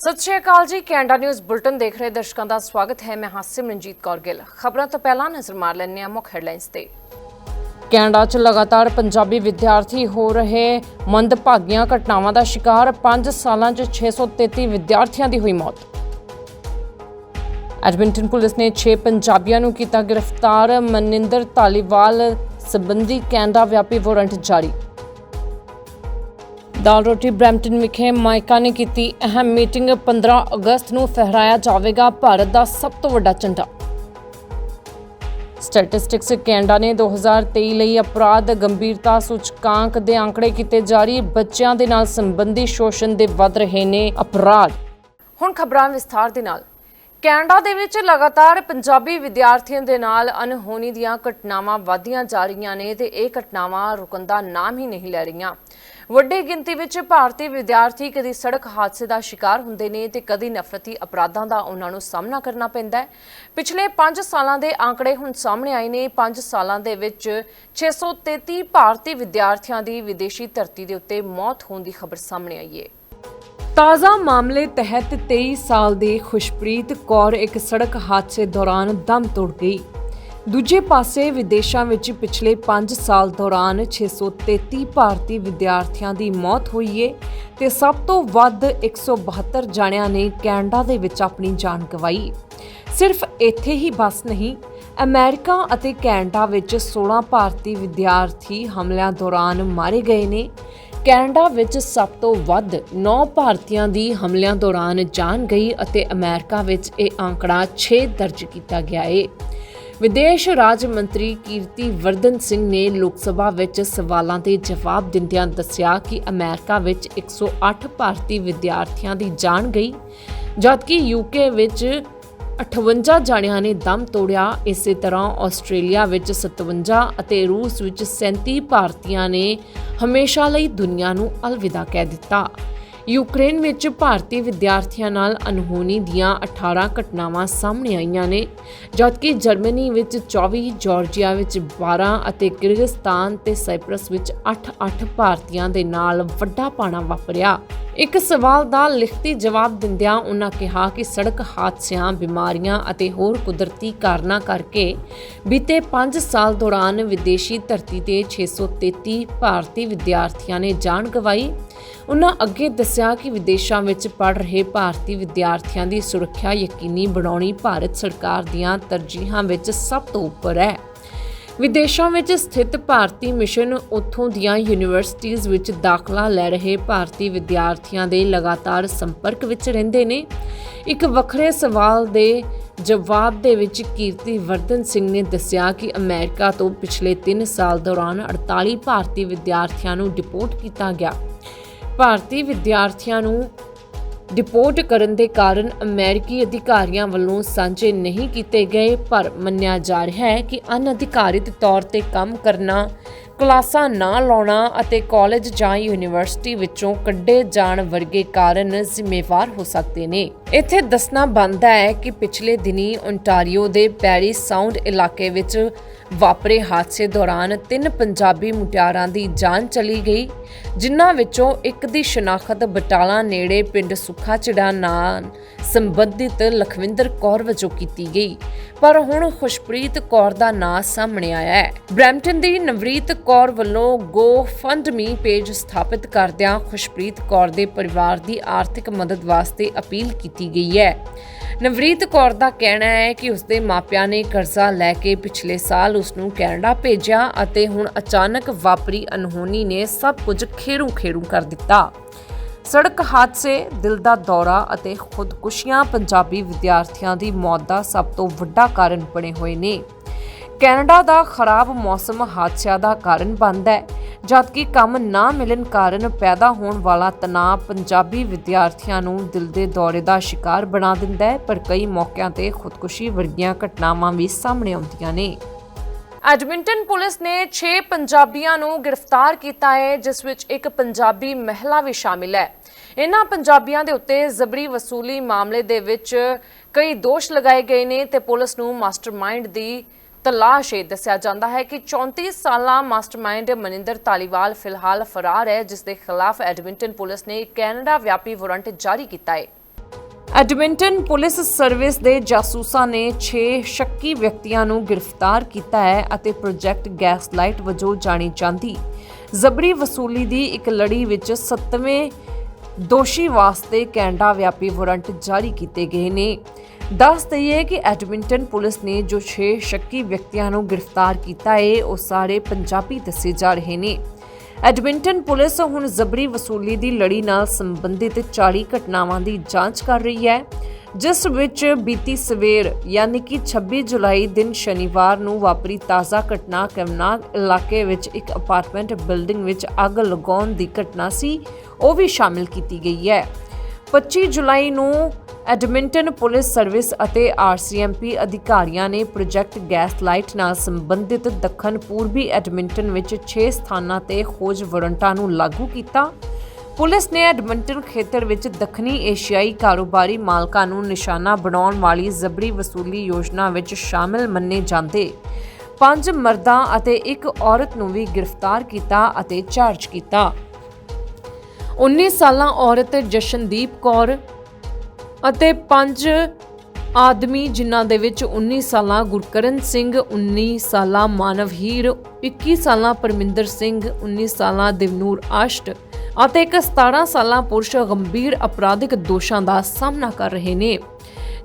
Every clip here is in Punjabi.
ਸਤਿ ਸ਼੍ਰੀ ਅਕਾਲ ਜੀ। ਕੈਨੇਡਾ ਨਿਊਜ਼ ਬੁਲਟਨ ਦੇਖ ਰਹੇ ਦਰਸ਼ਕਾਂ ਦਾ ਸਵਾਗਤ ਹੈ। ਮੈਂ ਹਾਂ ਸਿਮਰਨਜੀਤ ਕੌਰ ਗਿੱਲ। ਖਬਰਾਂ ਤੋਂ ਪਹਿਲਾਂ ਨਜ਼ਰ ਮਾਰ ਲੈਂਦੇ ਹਾਂ ਮੁੱਖ ਹੈਡਲਾਈਨਸ ਤੇ। ਕੈਨੇਡਾ 'ਚ ਲਗਾਤਾਰ ਪੰਜਾਬੀ ਵਿਦਿਆਰਥੀ ਹੋ ਰਹੇ ਮੰਦਭਾਗੀਆਂ ਘਟਨਾਵਾਂ ਦਾ ਸ਼ਿਕਾਰ। 5 ਸਾਲਾਂ 'ਚ 633 ਵਿਦਿਆਰਥੀਆਂ ਦੀ ਹੋਈ ਮੌਤ। ਐਡਮਿੰਟਨ ਪੁਲਿਸ ਨੇ 6 ਪੰਜਾਬੀਆਂ ਨੂੰ ਕੀਤਾ ਗ੍ਰਿਫਤਾਰ। ਮਨਿੰਦਰ ਧਾਲੀਵਾਲ ਸੰਬੰਧੀ ਕੈਨੇਡਾ ਵਿਆਪੀ ਵਾਰੰਟ ਜਾਰੀ। ਦਾਲ ਰੋਟੀ ਬ੍ਰੈਂਪਟਨ ਵਿਖੇ ਮਾਈਕਾ ਨੇ ਕੀਤੀ ਅਹਿਮ ਮੀਟਿੰਗ। 15 ਅਗਸਤ ਨੂੰ ਫਹਿਰਾਇਆ ਜਾਵੇਗਾ ਭਾਰਤ ਦਾ ਸਭ ਤੋਂ ਵੱਡਾ ਝੰਡਾ। ਸਟੈਟਿਸਟਿਕਸ ਕੈਨੇਡਾ ਨੇ 2023 ਲਈ ਅਪਰਾਧ, ਗੰਭੀਰਤਾ, ਸੂਚਕਾਂਕ ਦੇ ਅੰਕੜੇ ਕੀਤੇ ਜਾਰੀ। ਬੱਚਿਆਂ ਦੇ ਨਾਲ ਸੰਬੰਧੀ ਸ਼ੋਸ਼ਣ ਦੇ ਵੱਧ ਰਹੇ ਨੇ ਅਪਰਾਧ। ਹੁਣ ਖਬਰਾਂ ਵਿਸਥਾਰ ਦੇ ਨਾਲ। ਕੈਨੇਡਾ ਦੇ ਵਿੱਚ ਲਗਾਤਾਰ ਪੰਜਾਬੀ ਵਿਦਿਆਰਥੀਆਂ ਦੇ ਨਾਲ ਅਨਹੋਣੀ ਦੀਆਂ ਘਟਨਾਵਾਂ ਵਧਦੀਆਂ ਜਾ ਰਹੀਆਂ ਨੇ ਤੇ ਇਹ ਘਟਨਾਵਾਂ ਰੁਕਣ ਦਾ ਨਾਮ ਹੀ ਨਹੀਂ ਲੈ ਰਹੀਆਂ। ਵੱਡੀ ਗਿਣਤੀ ਵਿੱਚ ਭਾਰਤੀ ਵਿਦਿਆਰਥੀ ਕਦੀ ਸੜਕ ਹਾਦਸੇ ਦਾ ਸ਼ਿਕਾਰ ਹੁੰਦੇ ਨੇ ਤੇ ਕਦੀ ਨਫ਼ਰਤੀ ਅਪਰਾਧਾਂ ਦਾ ਉਹਨਾਂ ਨੂੰ ਸਾਹਮਣਾ ਕਰਨਾ ਪੈਂਦਾ ਹੈ। ਪਿਛਲੇ 5 ਸਾਲਾਂ ਦੇ ਆંકੜੇ ਹੁਣ ਸਾਹਮਣੇ ਆਏ ਨੇ। 5 ਸਾਲਾਂ ਦੇ ਵਿੱਚ 633 ਭਾਰਤੀ ਵਿਦਿਆਰਥੀਆਂ ਦੀ ਵਿਦੇਸ਼ੀ ਧਰਤੀ ਦੇ ਉੱਤੇ ਮੌਤ ਹੋਣ ਦੀ ਖਬਰ ਸਾਹਮਣੇ ਆਈ ਹੈ। ਤਾਜ਼ਾ ਮਾਮਲੇ ਤਹਿਤ 23 ਸਾਲ ਦੀ ਖੁਸ਼ਪ੍ਰੀਤ ਕੌਰ ਇੱਕ ਸੜਕ ਹਾਦਸੇ ਦੌਰਾਨ ਦਮ ਤੋੜ ਗਈ। ਦੂਜੇ ਪਾਸੇ ਵਿਦੇਸ਼ਾਂ ਵਿੱਚ ਪਿਛਲੇ 5 ਸਾਲ ਦੌਰਾਨ 633 ਭਾਰਤੀ ਵਿਦਿਆਰਥੀਆਂ ਦੀ ਮੌਤ ਹੋਈ ਏ ਤੇ ਸਭ ਤੋਂ ਵੱਧ 172 ਜਣਿਆਂ ਨੇ ਕੈਨੇਡਾ ਦੇ ਵਿੱਚ ਆਪਣੀ ਜਾਨ ਗਵਾਈ। ਸਿਰਫ ਇੱਥੇ ਹੀ ਬਸ ਨਹੀਂ, ਅਮਰੀਕਾ ਅਤੇ ਕੈਨੇਡਾ ਵਿੱਚ 16 ਭਾਰਤੀ ਵਿਦਿਆਰਥੀ ਹਮਲਿਆਂ ਦੌਰਾਨ ਮਾਰੇ ਗਏ ਨੇ। ਕੈਨੇਡਾ ਵਿੱਚ ਸਭ ਤੋਂ ਵੱਧ 9 ਭਾਰਤੀਆਂ ਦੀ ਹਮਲਿਆਂ ਦੌਰਾਨ ਜਾਨ ਗਈ ਅਤੇ ਅਮਰੀਕਾ ਵਿੱਚ ਇਹ ਅੰਕੜਾ 6 ਦਰਜ ਕੀਤਾ ਗਿਆ ਹੈ ਵਿਦੇਸ਼ ਰਾਜ ਮੰਤਰੀ ਕੀਰਤੀ ਵਰਦਨ ਸਿੰਘ ਨੇ ਲੋਕ ਸਭਾ ਵਿੱਚ ਸਵਾਲਾਂ ਦੇ ਜਵਾਬ ਦਿੰਦਿਆਂ ਦੱਸਿਆ ਕਿ ਅਮਰੀਕਾ ਵਿੱਚ 108 ਭਾਰਤੀ ਵਿਦਿਆਰਥੀਆਂ ਦੀ ਜਾਨ ਗਈ, ਜਦਕਿ ਯੂਕੇ ਵਿੱਚ 58 ਜਣਿਆਂ ਨੇ ਦਮ ਤੋੜਿਆ। ਇਸੇ ਤਰ੍ਹਾਂ ਆਸਟ੍ਰੇਲੀਆ ਵਿੱਚ 57 ਅਤੇ ਰੂਸ ਵਿੱਚ 37 ਭਾਰਤੀਆਂ ਨੇ ਹਮੇਸ਼ਾ ਲਈ ਦੁਨੀਆ ਨੂੰ ਅਲਵਿਦਾ ਕਹਿ ਦਿੱਤਾ। ਯੂਕਰੇਨ ਵਿੱਚ ਭਾਰਤੀ ਵਿਦਿਆਰਥੀਆਂ ਨਾਲ ਅਨਹੋਣੀ ਦੀਆਂ 18 ਘਟਨਾਵਾਂ ਸਾਹਮਣੇ ਆਈਆਂ ਨੇ, ਜਦਕਿ ਜਰਮਨੀ ਵਿੱਚ 24 ਜਾਰਜੀਆ ਵਿੱਚ 12 ਅਤੇ ਕਿਰਗਿਸਤਾਨ ਤੇ ਸਾਈਪ੍ਰਸ ਵਿੱਚ 8-8 ਭਾਰਤੀਆਂ ਦੇ ਨਾਲ ਵੱਡਾ ਪਾਣਾ ਵਾਪਰਿਆ। ਇੱਕ ਸਵਾਲ ਦਾ ਲਿਖਤੀ ਜਵਾਬ ਦਿੰਦਿਆਂ ਉਹਨਾਂ ਕਿਹਾ ਕਿ ਸੜਕ ਹਾਦਸਿਆਂ, ਬਿਮਾਰੀਆਂ ਅਤੇ ਹੋਰ ਕੁਦਰਤੀ ਕਾਰਨਾਂ ਕਰਕੇ ਬੀਤੇ 5 ਸਾਲ ਦੌਰਾਨ ਵਿਦੇਸ਼ੀ ਧਰਤੀ ਤੇ 633 ਭਾਰਤੀ ਵਿਦਿਆਰਥੀਆਂ ਨੇ ਜਾਨ ਗਵਾਈ। ਉਹਨਾਂ ਅੱਗੇ ਦੱਸਿਆ ਕਿ ਵਿਦੇਸ਼ਾਂ ਵਿੱਚ ਪੜ ਰਹੇ ਭਾਰਤੀ ਵਿਦਿਆਰਥੀਆਂ ਦੀ ਸੁਰੱਖਿਆ ਯਕੀਨੀ ਬਣਾਉਣੀ ਭਾਰਤ ਸਰਕਾਰ ਦੀਆਂ ਤਰਜੀਹਾਂ ਵਿੱਚ ਸਭ ਤੋਂ ਉੱਪਰ ਹੈ। ਵਿਦੇਸ਼ਾਂ ਵਿੱਚ ਸਥਿਤ ਭਾਰਤੀ ਮਿਸ਼ਨ ਉੱਥੋਂ ਦੀਆਂ ਯੂਨੀਵਰਸਿਟੀਆਂ ਵਿੱਚ ਦਾਖਲਾ ਲੈ ਰਹੇ ਭਾਰਤੀ ਵਿਦਿਆਰਥੀਆਂ ਦੇ ਲਗਾਤਾਰ ਸੰਪਰਕ ਵਿੱਚ ਰਹਿੰਦੇ ਨੇ। ਇੱਕ ਵੱਖਰੇ ਸਵਾਲ ਦੇ ਜਵਾਬ ਦੇ ਵਿੱਚ ਕੀਰਤੀ ਵਰਧਨ ਸਿੰਘ ਨੇ ਦੱਸਿਆ ਕਿ ਅਮਰੀਕਾ ਤੋਂ ਪਿਛਲੇ 3 ਸਾਲ ਦੌਰਾਨ 48 ਭਾਰਤੀ ਵਿਦਿਆਰਥੀਆਂ ਨੂੰ ਡਿਪੋਰਟ ਕੀਤਾ ਗਿਆ। ਭਾਰਤੀ ਵਿਦਿਆਰਥੀਆਂ ਨੂੰ ਡਿਪੋਰਟ ਕਰਨ ਦੇ ਕਾਰਨ ਅਮਰੀਕੀ ਅਧਿਕਾਰੀਆਂ ਵੱਲੋਂ ਸਾਂਝੇ ਨਹੀਂ ਕੀਤੇ ਗਏ, ਪਰ ਮੰਨਿਆ ਜਾ ਰਿਹਾ ਹੈ ਕਿ ਅਨਅਧਿਕਾਰਿਤ ਤੌਰ ਤੇ ਕੰਮ ਕਰਨਾ, ਕਲਾਸਾਂ ਨਾ ਲਾਉਣਾ ਅਤੇ ਕਾਲਜ ਜਾਂ ਯੂਨੀਵਰਸਿਟੀ ਵਿੱਚੋਂ ਕੱਢੇ ਜਾਣ ਵਰਗੇ ਕਾਰਨ ਜ਼ਿੰਮੇਵਾਰ ਹੋ ਸਕਦੇ ਨੇ। ਇੱਥੇ ਦੱਸਣਾ ਬਣਦਾ ਹੈ ਕਿ ਪਿਛਲੇ ਦਿਨੀ ਓਨਟਾਰੀਓ ਦੇ ਪੈਰੀ ਸਾਊਂਡ ਇਲਾਕੇ ਵਿੱਚ ਵਾਪਰੇ ਹਾਦਸੇ ਦੌਰਾਨ ਤਿੰਨ ਪੰਜਾਬੀ ਮੁਟਿਆਰਾਂ ਦੀ ਜਾਨ ਚਲੀ ਗਈ, ਜਿਨ੍ਹਾਂ ਵਿੱਚੋਂ ਇੱਕ ਦੀ ਸ਼ਨਾਖਤ ਬਟਾਲਾ ਨੇੜੇ ਪਿੰਡ ਸੁੱਖਾ ਚਿੜਾ ਨਾਲ ਸੰਬੰਧਿਤ ਲਖਵਿੰਦਰ ਕੌਰ ਵਜੋਂ ਕੀਤੀ ਗਈ। ਪਰ ਹੁਣ ਖੁਸ਼ਪ੍ਰੀਤ ਕੌਰ ਦਾ ਨਾਂ ਸਾਹਮਣੇ ਆਇਆ ਹੈ। ਬ੍ਰੈਂਪਟਨ ਦੀ ਨਵਰੀਤ ਕੌਰ ਵੱਲੋਂ ਗੋ ਫੰਡ ਮੀ ਪੇਜ ਸਥਾਪਿਤ ਕਰਦਿਆਂ ਖੁਸ਼ਪ੍ਰੀਤ ਕੌਰ ਦੇ ਪਰਿਵਾਰ ਦੀ ਆਰਥਿਕ ਮਦਦ ਵਾਸਤੇ ਅਪੀਲ ਕੀਤੀ ਗਈ ਹੈ। ਨਵਰੀਤ ਕੌਰ ਦਾ ਕਹਿਣਾ ਹੈ ਕਿ ਉਸਦੇ ਮਾਪਿਆਂ ਨੇ ਕਰਜ਼ਾ ਲੈ ਕੇ ਪਿਛਲੇ ਸਾਲ ਉਸ ਨੂੰ ਕੈਨੇਡਾ ਭੇਜਿਆ ਅਤੇ ਹੁਣ ਅਚਾਨਕ ਵਾਪਰੀ ਅਨਹੋਣੀ ਨੇ ਸਭ ਕੁਝ ਖੇਰੂ ਖੇਰੂ ਕਰ ਦਿੱਤਾ। ਸੜਕ ਹਾਦਸੇ, ਦਿਲ ਦਾ ਦੌਰਾ ਅਤੇ ਖੁਦਕੁਸ਼ੀਆਂ ਪੰਜਾਬੀ ਵਿਦਿਆਰਥੀਆਂ ਦੀ ਮੌਤ ਦਾ ਸਭ ਤੋਂ ਵੱਡਾ ਕਾਰਨ ਬਣੇ ਹੋਏ ਨੇ। ਕੈਨੇਡਾ ਦਾ ਖਰਾਬ ਮੌਸਮ ਹਾਦਸਿਆਂ ਦਾ ਕਾਰਨ ਬਣਦਾ ਹੈ। ਜਦਕਿ ਕੰਮ ਨਾ ਮਿਲਣ ਕਾਰਨ ਪੈਦਾ ਹੋਣ ਵਾਲਾ ਤਣਾਅ ਪੰਜਾਬੀ ਵਿਦਿਆਰਥੀਆਂ ਨੂੰ ਦਿਲ ਦੇ ਦੌਰੇ ਦਾ ਸ਼ਿਕਾਰ ਬਣਾ ਦਿੰਦਾ ਹੈ, ਪਰ ਕਈ ਮੌਕਿਆਂ ਤੇ ਖੁਦਕੁਸ਼ੀ ਵਰਗੀਆਂ ਘਟਨਾਵਾਂ ਵੀ ਸਾਹਮਣੇ ਆਉਂਦੀਆਂ ਨੇ। ਐਡਮਿੰਟਨ ਪੁਲਿਸ ਨੇ 6 ਪੰਜਾਬੀਆਂ ਨੂੰ ਗ੍ਰਿਫਤਾਰ ਕੀਤਾ ਹੈ, ਜਿਸ ਵਿੱਚ ਇੱਕ ਪੰਜਾਬੀ ਮਹਿਲਾ ਵੀ ਸ਼ਾਮਿਲ ਹੈ। ਇਹਨਾਂ ਪੰਜਾਬੀਆਂ ਦੇ ਉੱਤੇ ਜ਼ਬਰੀ ਵਸੂਲੀ ਮਾਮਲੇ ਦੇ ਵਿੱਚ ਕਈ ਦੋਸ਼ ਲਗਾਏ ਗਏ ਨੇ ਤੇ ਪੁਲਿਸ ਨੂੰ ਮਾਸਟਰਮਾਈਂਡ ਦੀ ਤਲਾਸ਼ ਹੈ ਦੱਸਿਆ ਜਾਂਦਾ ਹੈ ਕਿ 34 ਸਾਲਾ ਮਾਸਟਰਮਾਈਂਡ ਮਨਿੰਦਰ ਤਾਲੀਵਾਲ ਫਿਲਹਾਲ ਫਰਾਰ ਹੈ, ਜਿਸ ਦੇ ਖਿਲਾਫ ਐਡਮਿੰਟਨ ਪੁਲਿਸ ਨੇ ਕੈਨੇਡਾ ਵਿਆਪੀ ਵਾਰੰਟ ਜਾਰੀ ਕੀਤਾ ਹੈ। ਐਡਮਿੰਟਨ ਪੁਲਿਸ ਸਰਵਿਸ ਦੇ ਜਾਸੂਸਾਂ ਨੇ 6 ਸ਼ੱਕੀ ਵਿਅਕਤੀਆਂ ਨੂੰ ਗ੍ਰਿਫਤਾਰ ਕੀਤਾ ਹੈ ਅਤੇ ਪ੍ਰੋਜੈਕਟ ਗੈਸਲਾਈਟ ਵਜੋਂ ਜਾਣੀ ਜਾਂਦੀ। ਜ਼ਬਰੀ ਵਸੂਲੀ ਦੀ ਇੱਕ ਲੜੀ ਵਿੱਚ 7ਵੇਂ ਦੋਸ਼ੀ ਵਾਸਤੇ ਕੈਨੇਡਾ ਵਿਆਪੀ ਵਾਰੰਟ ਜਾਰੀ ਕੀਤੇ ਗਏ ਨੇ। ਦੱਸ ਦਈਏ ਕਿ ਐਡਮਿੰਟਨ ਪੁਲਿਸ ਨੇ ਜੋ 6 ਸ਼ੱਕੀ ਵਿਅਕਤੀਆਂ ਨੂੰ ਗ੍ਰਿਫਤਾਰ ਕੀਤਾ ਹੈ ਉਹ ਸਾਰੇ ਪੰਜਾਬੀ ਦੱਸੇ ਜਾ ਰਹੇ ਨੇ। ਐਡਮਿੰਟਨ ਪੁਲਿਸ ਹੁਣ ਜ਼ਬਰੀ ਵਸੂਲੀ ਦੀ ਲੜੀ ਨਾਲ ਸੰਬੰਧਿਤ 40 ਘਟਨਾਵਾਂ ਦੀ ਜਾਂਚ ਕਰ ਰਹੀ ਹੈ, ਜਿਸ ਵਿੱਚ ਬੀਤੀ ਸਵੇਰ ਯਾਨੀ ਕਿ 26 ਜੁਲਾਈ ਦਿਨ ਸ਼ਨੀਵਾਰ ਨੂੰ ਵਾਪਰੀ ਤਾਜ਼ਾ ਘਟਨਾ ਕਮਨਾਗ ਇਲਾਕੇ ਵਿੱਚ ਇੱਕ ਅਪਾਰਟਮੈਂਟ ਬਿਲਡਿੰਗ ਵਿੱਚ ਅੱਗ ਲਗਾਉਣ ਦੀ ਘਟਨਾ ਸੀ। ਉਹ ਵੀ ਸ਼ਾਮਿਲ ਕੀਤੀ ਗਈ ਹੈ। 25 ਜੁਲਾਈ ਨੂੰ ਐਡਮਿੰਟਨ ਪੁਲਿਸ ਸਰਵਿਸ ਅਤੇ ਆਰਸੀਐਮਪੀ ਅਧਿਕਾਰੀਆਂ ਨੇ ਪ੍ਰੋਜੈਕਟ ਗੈਸ ਲਾਈਟ ਨਾਲ ਸੰਬੰਧਿਤ ਦੱਖਣ ਪੂਰਬੀ ਐਡਮਿੰਟਨ ਵਿੱਚ 6 ਸਥਾਨਾਂ ਤੇ ਖੋਜ ਵਾਰੰਟਾਂ ਨੂੰ ਲਾਗੂ ਕੀਤਾ। ਪੁਲਿਸ ਨੇ ਐਡਮਿੰਟਨ ਖੇਤਰ ਵਿੱਚ ਦੱਖਣੀ ਏਸ਼ੀਆਈ ਕਾਰੋਬਾਰੀ ਮਾਲਕਾਂ ਨੂੰ ਨਿਸ਼ਾਨਾ ਬਣਾਉਣ ਵਾਲੀ ਜ਼ਬਰੀ ਵਸੂਲੀ ਯੋਜਨਾ ਵਿੱਚ ਸ਼ਾਮਲ ਮੰਨੇ ਜਾਂਦੇ। ਪੰਜ ਮਰਦਾਂ ਅਤੇ ਇੱਕ ਔਰਤ ਨੂੰ ਵੀ ਗ੍ਰਿਫਤਾਰ ਕੀਤਾ ਅਤੇ ਚਾਰਜ ਕੀਤਾ। 19 ਸਾਲਾਂ ਔਰਤ ਜਸ਼ਨਦੀਪ ਕੌਰ ਅਤੇ ਪੰਜ ਆਦਮੀ ਜਿਨ੍ਹਾਂ ਦੇ ਵਿੱਚ 19 ਸਾਲਾਂ ਗੁਰਕਰਨ ਸਿੰਘ 19 ਸਾਲਾਂ ਮਾਨਵ ਹੀਰ 21 ਸਾਲਾਂ ਪਰਮਿੰਦਰ ਸਿੰਘ 19 ਸਾਲਾਂ ਦਿਵਨੂਰ ਆਸ਼ਟ ਅਤੇ ਇੱਕ 17 ਸਾਲਾਂ ਪੁਰਸ਼ ਗੰਭੀਰ ਅਪਰਾਧਿਕ ਦੋਸ਼ਾਂ ਦਾ ਸਾਹਮਣਾ ਕਰ ਰਹੇ ਨੇ।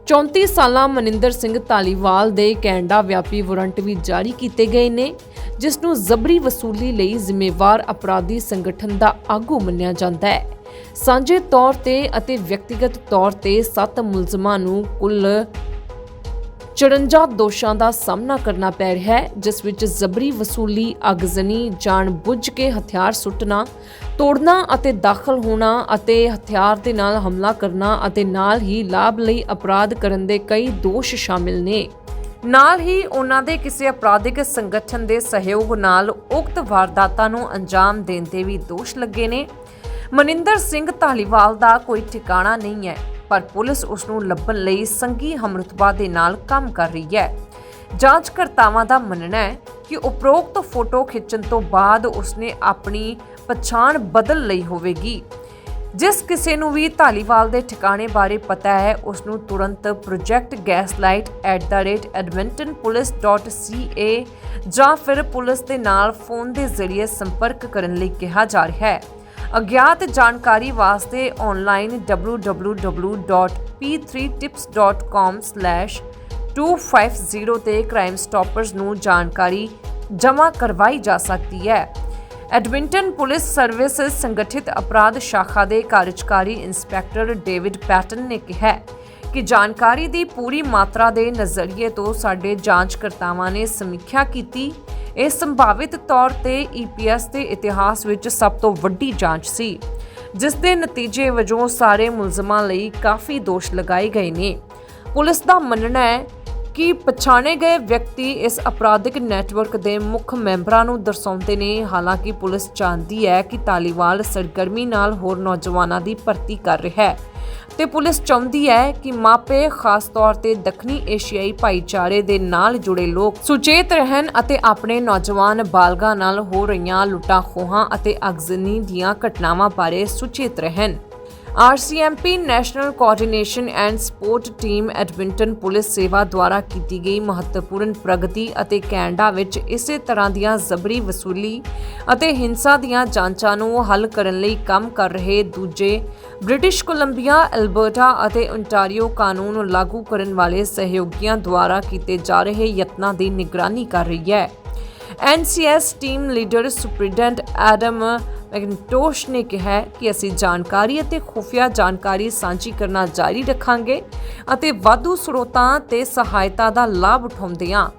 34 ਸਾਲਾਂ ਮਨਿੰਦਰ ਸਿੰਘ ਧਾਲੀਵਾਲ ਦੇ ਕੈਨੇਡਾ ਵਿਆਪੀ ਵਾਰੰਟ ਵੀ ਜਾਰੀ ਕੀਤੇ ਗਏ ਨੇ, ਜਿਸ ਨੂੰ ਜ਼ਬਰੀ ਵਸੂਲੀ ਲਈ ਜ਼ਿੰਮੇਵਾਰ ਅਪਰਾਧੀ ਸੰਗਠਨ ਦਾ ਆਗੂ ਮੰਨਿਆ ਜਾਂਦਾ ਹੈ। ਸਾਂਝੇ ਤੌਰ ਤੇ ਅਤੇ ਵਿਅਕਤੀਗਤ ਤੌਰ ਤੇ 7 ਮੁਲਜ਼ਮਾਂ ਨੂੰ ਕੁੱਲ 54 ਦੋਸ਼ਾਂ ਦਾ ਸਾਹਮਣਾ ਕਰਨਾ ਪੈ ਰਿਹਾ ਹੈ, ਜਿਸ ਵਿੱਚ ਜ਼ਬਰੀ ਵਸੂਲੀ ਅਗਜ਼ਨੀ ਜਾਣ ਬੁੱਝ ਕੇ ਹਥਿਆਰ ਸੁੱਟਣਾ ਤੋੜਨਾ ਅਤੇ ਦਾਖਲ ਹੋਣਾ ਅਤੇ ਹਥਿਆਰ ਦੇ ਨਾਲ ਹਮਲਾ ਕਰਨਾ ਅਤੇ ਨਾਲ ਹੀ ਲਾਭ ਲਈ ਅਪਰਾਧ ਕਰਨ ਦੇ ਕਈ ਦੋਸ਼ ਸ਼ਾਮਿਲ ਨੇ। ਨਾਲ ਹੀ ਉਹਨਾਂ ਦੇ ਕਿਸੇ ਅਪਰਾਧਿਕ ਸੰਗਠਨ ਦੇ ਸਹਿਯੋਗ ਨਾਲ ਉਕਤ ਵਾਰਦਾਤਾਂ ਨੂੰ ਅੰਜਾਮ ਦੇਣ ਦੇ ਵੀ ਦੋਸ਼ ਲੱਗੇ ਨੇ। ਮਨਿੰਦਰ ਸਿੰਘ ਧਾਲੀਵਾਲ ਦਾ ਕੋਈ ਠਿਕਾਣਾ ਨਹੀਂ ਹੈ, ਪਰ ਪੁਲਿਸ ਉਸ ਨੂੰ ਲੱਭਣ ਲਈ ਸੰਗੀ ਹਮਰਤਬਾ ਦੇ ਨਾਲ ਕੰਮ ਕਰ ਰਹੀ ਹੈ। ਜਾਂਚਕਰਤਾਵਾਂ ਦਾ ਮੰਨਣਾ ਹੈ ਕਿ ਉਪਰੋਕਤ ਫੋਟੋ ਖਿੱਚਣ ਤੋਂ ਬਾਅਦ ਉਸਨੇ ਆਪਣੀ ਪਛਾਣ ਬਦਲ ਲਈ ਹੋਵੇਗੀ। ਜਿਸ ਕਿਸੇ ਨੂੰ ਵੀ ਧਾਲੀਵਾਲ ਦੇ ਠਿਕਾਣੇ ਬਾਰੇ ਪਤਾ ਹੈ ਉਸ ਨੂੰ ਤੁਰੰਤ ਪ੍ਰੋਜੈਕਟ gaslight@edmontonpolice.ca ਜਾਂ ਫਿਰ ਪੁਲਿਸ ਦੇ ਨਾਲ ਫੋਨ ਦੇ ਜ਼ਰੀਏ ਸੰਪਰਕ ਕਰਨ ਲਈ ਕਿਹਾ ਜਾ ਰਿਹਾ ਹੈ। ਅਗਿਆਤ ਜਾਣਕਾਰੀ ਵਾਸਤੇ ਆਨਲਾਈਨ www.p3tips.com/250 ਤੇ ਕ੍ਰਾਈਮ ਸਟਾਪਰਸ ਨੂੰ ਜਾਣਕਾਰੀ ਜਮ੍ਹਾਂ ਕਰਵਾਈ ਜਾ ਸਕਦੀ ਹੈ। ਐਡਮਿੰਟਨ ਪੁਲਿਸ ਸਰਵਿਸ ਸੰਗਠਿਤ ਅਪਰਾਧ ਸ਼ਾਖਾ ਦੇ ਕਾਰਜਕਾਰੀ ਇੰਸਪੈਕਟਰ ਡੇਵਿਡ ਪੈਟਨ ਨੇ ਕਿਹਾ ਕਿ ਜਾਣਕਾਰੀ ਦੀ ਪੂਰੀ ਮਾਤਰਾ ਦੇ ਨਜ਼ਰੀਏ ਤੋਂ ਸਾਡੇ ਜਾਂਚਕਰਤਾਵਾਂ ਨੇ ਸਮੀਖਿਆ ਕੀਤੀ। ਇਹ ਸੰਭਾਵਿਤ ਤੌਰ ਤੇ ਈਪੀਐਸ ਦੇ ਇਤਿਹਾਸ ਵਿੱਚ ਸਭ ਤੋਂ ਵੱਡੀ ਜਾਂਚ ਸੀ, ਜਿਸ ਦੇ ਨਤੀਜੇ ਵਜੋਂ ਸਾਰੇ ਮੁਲਜ਼ਮਾਂ ਲਈ ਕਾਫੀ ਦੋਸ਼ ਲਗਾਏ ਗਏ ਨੇ। ਪੁਲਿਸ ਦਾ ਮੰਨਣਾ ਹੈ ਕਿ ਪਛਾਣੇ ਗਏ ਵਿਅਕਤੀ ਇਸ ਅਪਰਾਧਿਕ ਨੈਟਵਰਕ ਦੇ ਮੁੱਖ ਮੈਂਬਰਾਂ ਨੂੰ ਦਰਸਾਉਂਦੇ ਨੇ। ਹਾਲਾਂਕਿ ਪੁਲਿਸ ਜਾਣਦੀ ਹੈ ਕਿ ਤਾਲੀਵਾਲ ਸਰਗਰਮੀ ਨਾਲ ਹੋਰ ਨੌਜਵਾਨਾਂ ਦੀ ਭਰਤੀ ਕਰ ਰਿਹਾ ਹੈ ਤੇ ਪੁਲਿਸ ਚਾਹੁੰਦੀ ਹੈ ਕਿ ਮਾਪੇ, ਖਾਸ ਤੌਰ ਤੇ ਦੱਖਣੀ ਏਸ਼ੀਆਈ ਭਾਈਚਾਰੇ ਦੇ ਨਾਲ ਜੁੜੇ ਲੋਕ ਸੁਚੇਤ ਰਹਿਣ ਅਤੇ ਆਪਣੇ ਨੌਜਵਾਨ ਬਾਲਗਾਂ ਨਾਲ ਹੋ ਰਹੀਆਂ ਲੁੱਟਾਂ ਖੋਹਾਂ ਅਤੇ ਅਗਜ਼ਨੀ ਦੀਆਂ ਘਟਨਾਵਾਂ ਬਾਰੇ ਸੁਚੇਤ ਰਹਿਣ। RCMP national coordination and support team Edmonton police ਸੇਵਾ ਦੁਆਰਾ ਕੀਤੀ ਗਈ ਮਹੱਤਵਪੂਰਨ ਪ੍ਰਗਤੀ ਅਤੇ ਕੈਨੇਡਾ ਵਿੱਚ ਇਸੇ ਤਰ੍ਹਾਂ ਦੀਆਂ ਜ਼ਬਰੀ ਵਸੂਲੀ ਅਤੇ ਹਿੰਸਾ ਦੀਆਂ ਜਾਂਚਾਂ ਨੂੰ ਹੱਲ ਕਰਨ ਲਈ ਕੰਮ ਕਰ ਰਹੇ ਦੂਜੇ ਬ੍ਰਿਟਿਸ਼ ਕੋਲੰਬੀਆ ਐਲਬਰਟਾ ਅਤੇ ontario ਕਾਨੂੰਨ ਲਾਗੂ ਕਰਨ ਵਾਲੇ ਸਹਿਯੋਗੀਆਂ ਦੁਆਰਾ ਕੀਤੇ ਜਾ ਰਹੇ ਯਤਨਾਂ ਦੀ ਨਿਗਰਾਨੀ ਕਰ ਰਹੀ ਹੈ। NCS team leader superintendent Adam McIntosh ਨੇ ਕਿਹਾ ਕਿ ਅਸੀਂ ਜਾਣਕਾਰੀ ਅਤੇ ਖੁਫੀਆ ਜਾਣਕਾਰੀ ਸਾਂਝੀ ਕਰਨਾ ਜਾਰੀ ਰੱਖਾਂਗੇ ਅਤੇ ਵਾਧੂ ਸਰੋਤਾਂ ਤੇ ਸਹਾਇਤਾ ਦਾ ਲਾਭ ਉਠਾਉਂਦੇ ਹਾਂ,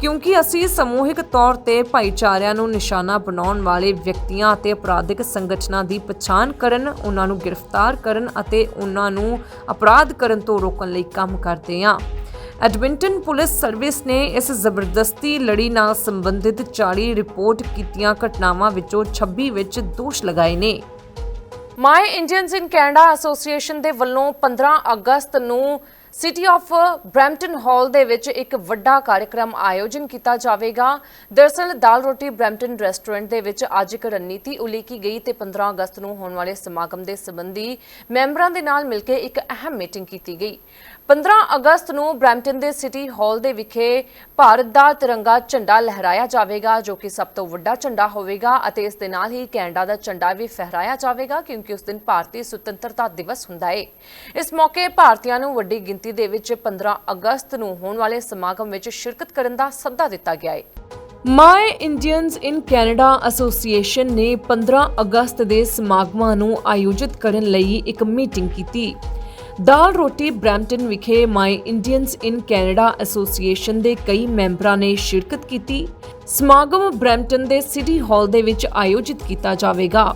ਕਿਉਂਕਿ ਅਸੀਂ ਸਮੂਹਿਕ ਤੌਰ ਤੇ ਭਾਈਚਾਰਿਆਂ ਨੂੰ ਨਿਸ਼ਾਨਾ ਬਣਾਉਣ ਵਾਲੇ ਵਿਅਕਤੀਆਂ ਅਤੇ ਅਪਰਾਧਿਕ ਸੰਗਠਨਾਂ ਦੀ ਪਛਾਣ ਕਰਨ, ਉਹਨਾਂ ਨੂੰ ਗ੍ਰਿਫਤਾਰ ਕਰਨ ਅਤੇ ਉਹਨਾਂ ਨੂੰ ਅਪਰਾਧ ਕਰਨ ਤੋਂ ਰੋਕਣ ਲਈ ਕੰਮ ਕਰਦੇ ਹਾਂ। ਐਡਮਿੰਟਨ ਪੁਲਿਸ ਸਰਵਿਸ ਨੇ ਇਸ ਜ਼ਬਰਦਸਤੀ ਲੜੀ ਨਾਲ ਸੰਬੰਧਿਤ 40 ਰਿਪੋਰਟ ਕੀਤੀਆਂ ਘਟਨਾਵਾਂ ਵਿੱਚੋਂ 26 ਵਿੱਚ ਦੋਸ਼ ਲਗਾਏ ਨੇ। My Indians in Canada Association ਦੇ ਵੱਲੋਂ 15 ਅਗਸਤ ਨੂੰ ਸਿਟੀ ਆਫ ਬ੍ਰੈਂਪਟਨ ਹਾਲ ਦੇ ਵਿੱਚ ਇੱਕ ਵੱਡਾ ਕਾਰਜਕ੍ਰਮ ਆਯੋਜਨ ਕੀਤਾ ਜਾਵੇਗਾ। ਦਰਅਸਲ ਦਾਲ ਰੋਟੀ ਬ੍ਰੈਂਪਟਨ ਰੈਸਟੋਰੈਂਟ ਦੇ ਵਿੱਚ ਅੱਜ ਇੱਕ ਰਣਨੀਤੀ ਉਲੀਕੀ ਗਈ ਤੇ 15 ਅਗਸਤ ਨੂੰ ਹੋਣ ਵਾਲੇ ਸਮਾਗਮ ਦੇ ਸੰਬੰਧੀ ਮੈਂਬਰਾਂ ਦੇ ਨਾਲ ਮਿਲ ਕੇ ਇੱਕ ਅਹਿਮ ਮੀਟਿੰਗ ਕੀਤੀ ਗਈ। 15 ਅਗਸਤ ਨੂੰ ਬ੍ਰੈਂਪਟਨ ਦੇ ਸਿਟੀ ਹਾਲ ਦੇ ਵਿਖੇ ਭਾਰਤ ਦਾ ਤਿਰੰਗਾ ਝੰਡਾ ਲਹਿਰਾਇਆ ਜਾਵੇਗਾ, ਜੋ ਕਿ ਸਭ ਤੋਂ ਵੱਡਾ ਝੰਡਾ ਹੋਵੇਗਾ ਅਤੇ ਇਸ ਦੇ ਨਾਲ ਹੀ ਕੈਨੇਡਾ ਦਾ ਝੰਡਾ ਵੀ ਫਹਿਰਾਇਆ ਜਾਵੇਗਾ, ਕਿਉਂਕਿ ਉਸ ਦਿਨ ਭਾਰਤੀ ਸੁਤੰਤਰਤਾ ਦਿਵਸ ਹੁੰਦਾ ਹੈ ਇਸ ਮੌਕੇ ਭਾਰਤੀਆਂ ਨੂੰ ਵੱਡੀ ਗਿਣਤੀ ਦੇ ਵਿੱਚ 15 ਅਗਸਤ ਨੂੰ ਹੋਣ ਵਾਲੇ ਸਮਾਗਮ ਵਿੱਚ ਸ਼ਿਰਕਤ ਕਰਨ ਦਾ ਸੱਦਾ ਦਿੱਤਾ ਗਿਆ ਹੈ My Indians in Canada Association ਨੇ 15 ਅਗਸਤ ਦੇ ਸਮਾਗਮਾਂ ਨੂੰ ਆਯੋਜਿਤ ਕਰਨ ਲਈ ਇੱਕ ਮੀਟਿੰਗ ਕੀਤੀ। ਦਾਲ ਰੋਟੀ ਬ੍ਰੈਂਪਟਨ ਵਿਖੇ my Indians in Canada association ਦੇ ਕਈ ਮੈਂਬਰਾਂ ਨੇ ਸ਼ਿਰਕਤ ਕੀਤੀ ਸਮਾਗਮ ਬ੍ਰੈਂਪਟਨ ਦੇ ਸਿਟੀ ਹਾਲ ਦੇ ਵਿੱਚ ਆਯੋਜਿਤ ਕੀਤਾ ਜਾਵੇਗਾ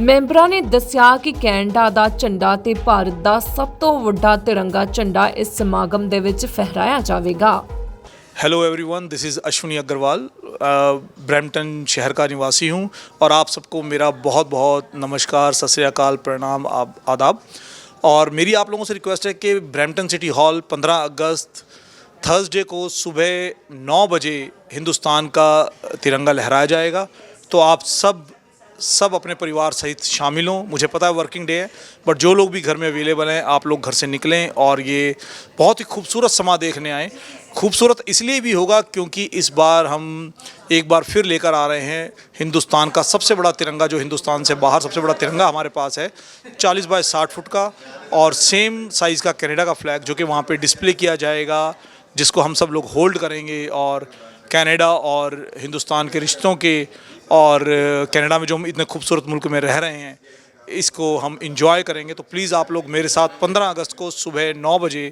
ਮੈਂਬਰਾਂ ਨੇ ਦੱਸਿਆ ਕਿ ਕੈਨੇਡਾ ਦਾ ਝੰਡਾ ਤੇ ਭਾਰਤ ਦਾ ਸਭ ਤੋਂ ਵੱਡਾ ਤਿਰੰਗਾ ਝੰਡਾ ਇਸ ਸਮਾਗਮ ਦੇ ਵਿੱਚ ਫਹਿਰਾਇਆ ਜਾਵੇਗਾ hello everyone this is Ashwini Agarwal Brampton शहर का निवासी हूँ और आप सबको मेरा बहुत बहुत नमस्कार सत श्री अकाल प्रणाम आब- आदाब और मेरी आप लोगों से रिक्वेस्ट है कि ब्रैम्पटन सिटी हॉल 15 अगस्त, थर्सडे को सुबह 9 बजे हिंदुस्तान का तिरंगा लहराया जाएगा। तो आप सब सब अपने परिवार सहित शामिल हों। मुझे पता है वर्किंग डे है बट जो लोग भी घर में अवेलेबल हैं, आप लोग घर से निकलें और ये बहुत ही खूबसूरत समा देखने आएँ। खूबसूरत इसलिए भी होगा क्योंकि इस बार हम एक बार फिर लेकर आ रहे हैं हिंदुस्तान का सबसे बड़ा तिरंगा, जो हिंदुस्तान से बाहर सबसे बड़ा तिरंगा हमारे पास है 40 बाय 60 फुट का और सेम साइज़ का कनाडा का फ्लैग जो कि वहाँ पे डिस्प्ले किया जाएगा, जिसको हम सब लोग होल्ड करेंगे और कनाडा और हिंदुस्तान के रिश्तों के और कनाडा में जो हम इतने खूबसूरत मुल्क में रह रहे हैं इसको हम इंजॉय करेंगे। तो प्लीज़ आप लोग मेरे साथ 15 अगस्त को सुबह नौ बजे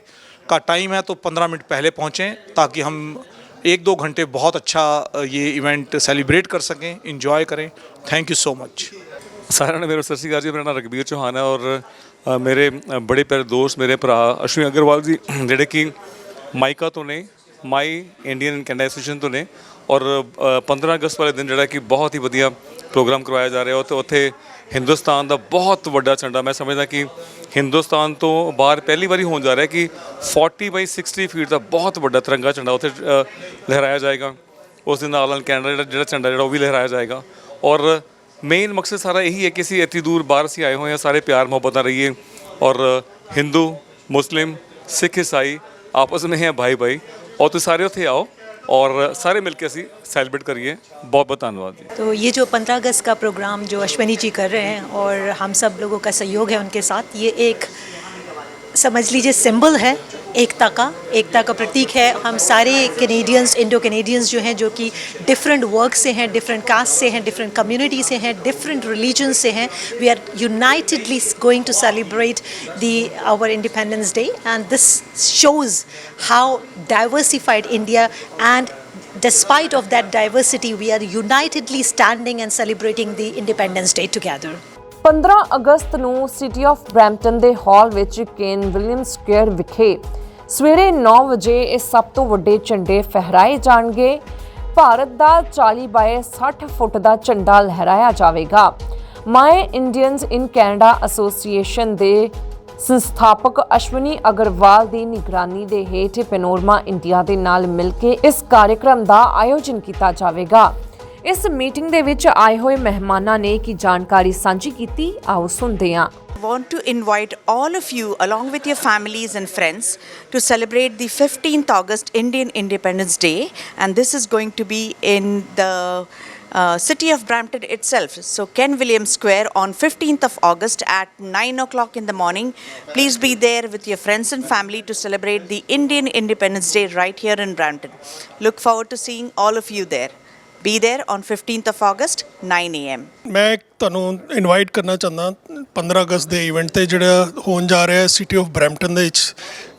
का टाइम है तो 15 मिनट पहले पहुँचें ताकि हम एक दो घंटे बहुत अच्छा ये इवेंट सेलिब्रेट कर सकें इंजॉय करें। थैंक यू सो मच सारा मेरा सत श्रीकाल जी मेरा नाम रघबीर चौहान है और आ, मेरे बड़े प्यारे दोस्त मेरे भरा अश्विन अग्रवाल जी जेडे कि माइका तो ने माई इंडियन कैनेडाइजेशन तो ने ਔਰ 15 ਅਗਸਤ ਵਾਲੇ ਦਿਨ ਜਿਹੜਾ ਕਿ ਬਹੁਤ ਹੀ ਵਧੀਆ ਪ੍ਰੋਗਰਾਮ ਕਰਵਾਇਆ ਜਾ ਰਿਹਾ ਉਹ ਤੇ ਉੱਥੇ ਹਿੰਦੁਸਤਾਨ ਦਾ ਬਹੁਤ ਵੱਡਾ ਝੰਡਾ, ਮੈਂ ਸਮਝਦਾ ਕਿ ਹਿੰਦੁਸਤਾਨ ਤੋਂ ਬਾਹਰ ਪਹਿਲੀ ਵਾਰੀ ਹੋਣ ਜਾ ਰਿਹਾ ਕਿ 40 ਬਾਈ 60 ਫੀਟ ਦਾ ਬਹੁਤ ਵੱਡਾ ਤਿਰੰਗਾ ਝੰਡਾ ਉੱਥੇ ਲਹਿਰਾਇਆ ਜਾਏਗਾ। ਉਸ ਦੇ ਨਾਲ ਕੈਨੇਡਾ ਜਿਹੜਾ ਜਿਹੜਾ ਝੰਡਾ ਜਿਹੜਾ ਉਹ ਵੀ ਲਹਿਰਾਇਆ ਜਾਏਗਾ। ਔਰ ਮੇਨ ਮਕਸਦ ਸਾਰਾ ਇਹੀ ਹੈ ਕਿ ਅਸੀਂ ਇੱਥੇ ਦੂਰ ਬਾਹਰ ਸੀ ਆਏ ਹੋਏ ਹਾਂ, ਸਾਰੇ ਪਿਆਰ ਮੁਹੱਬਤ ਨਾਲ ਰਹੀਏ। ਔਰ ਹਿੰਦੂ, ਮੁਸਲਿਮ, ਸਿੱਖ ਇਸਾਈ ਆਪਸ ਵਿੱਚ ਹੈ ਭਾਈ ਭਾਈ ਔਰ ਤੁਸੀਂ ਸਾਰੇ ਉੱਥੇ ਆਓ। और सारे मिलकर ਅਸੀਂ सेलिब्रेट करिए बहुत बहुत धन्यवाद जी तो ये जो 15 अगस्त का प्रोग्राम जो अश्वनी जी कर रहे हैं और हम सब लोगों का सहयोग है उनके साथ ये एक समझ लीजिए सिंबल है एकता का एकता का प्रतीक है हम सारे कैनेडियंस इंडो कैनेडियंस जो हैं जो कि डिफरेंट वर्क से हैं डिफरेंट कास्ट से हैं डिफरेंट कम्युनिटी से हैं डिफरेंट रिलीजन से हैं we are unitedly going to celebrate the our independence day and this shows how diversified India and despite of that diversity we are unitedly standing and celebrating the independence day together 15 ਅਗਸਤ ਨੂੰ ਸਿਟੀ ਆਫ ਬ੍ਰੈਂਪਟਨ ਦੇ ਹਾਲ ਵਿੱਚ ਕੇਨ ਵਿਲੀਅਮ ਸਕੁਅਰ ਵਿਖੇ ਸਵੇਰੇ 9 ਵਜੇ ਇਹ ਸਭ ਤੋਂ ਵੱਡੇ ਝੰਡੇ ਫਹਿਰਾਏ ਜਾਣਗੇ। ਭਾਰਤ ਦਾ 40 ਬਾਏ 60 ਫੁੱਟ ਦਾ ਝੰਡਾ ਲਹਿਰਾਇਆ ਜਾਵੇਗਾ। My Indians in Canada Association ਦੇ ਸੰਸਥਾਪਕ ਅਸ਼ਵਨੀ ਅਗਰਵਾਲ ਦੀ ਨਿਗਰਾਨੀ ਦੇ ਹੇਠ ਪੈਨੋਰਮਾ ਇੰਡੀਆ ਦੇ ਨਾਲ ਮਿਲ ਕੇ ਇਸ ਕਾਰਜਕ੍ਰਮ ਦਾ ਆਯੋਜਨ ਕੀਤਾ ਜਾਵੇਗਾ। ਇਸ ਮੀਟਿੰਗ ਦੇ ਵਿੱਚ ਆਏ ਹੋਏ ਮਹਿਮਾਨਾਂ ਨੇ ਕੀ ਜਾਣਕਾਰੀ ਸਾਂਝੀ ਕੀਤੀ ਆਓ ਸੁਣਦੇ ਹਾਂ want to invite all of you along with your families and friends to celebrate the 15th August Indian Independence Day and this is going to be in the uh, city of Brampton itself. So Ken Williams Square on 15th of August at 9 o'clock in the morning. Please be there with your friends and family to celebrate the Indian Independence Day right here in Brampton. Look forward to seeing all of you there. Be there on 15th of August 9 a.m. ਮੈਂ ਤੁਹਾਨੂੰ ਇਨਵਾਈਟ ਕਰਨਾ ਚਾਹੁੰਦਾ 15 ਅਗਸਤ ਦੇ ਇਵੈਂਟ ਤੇ ਜਿਹੜਾ ਹੋਣ ਜਾ ਰਿਹਾ ਹੈ ਸਿਟੀ ਆਫ ਬਰੈਂਪਟਨ ਦੇ ਵਿੱਚ,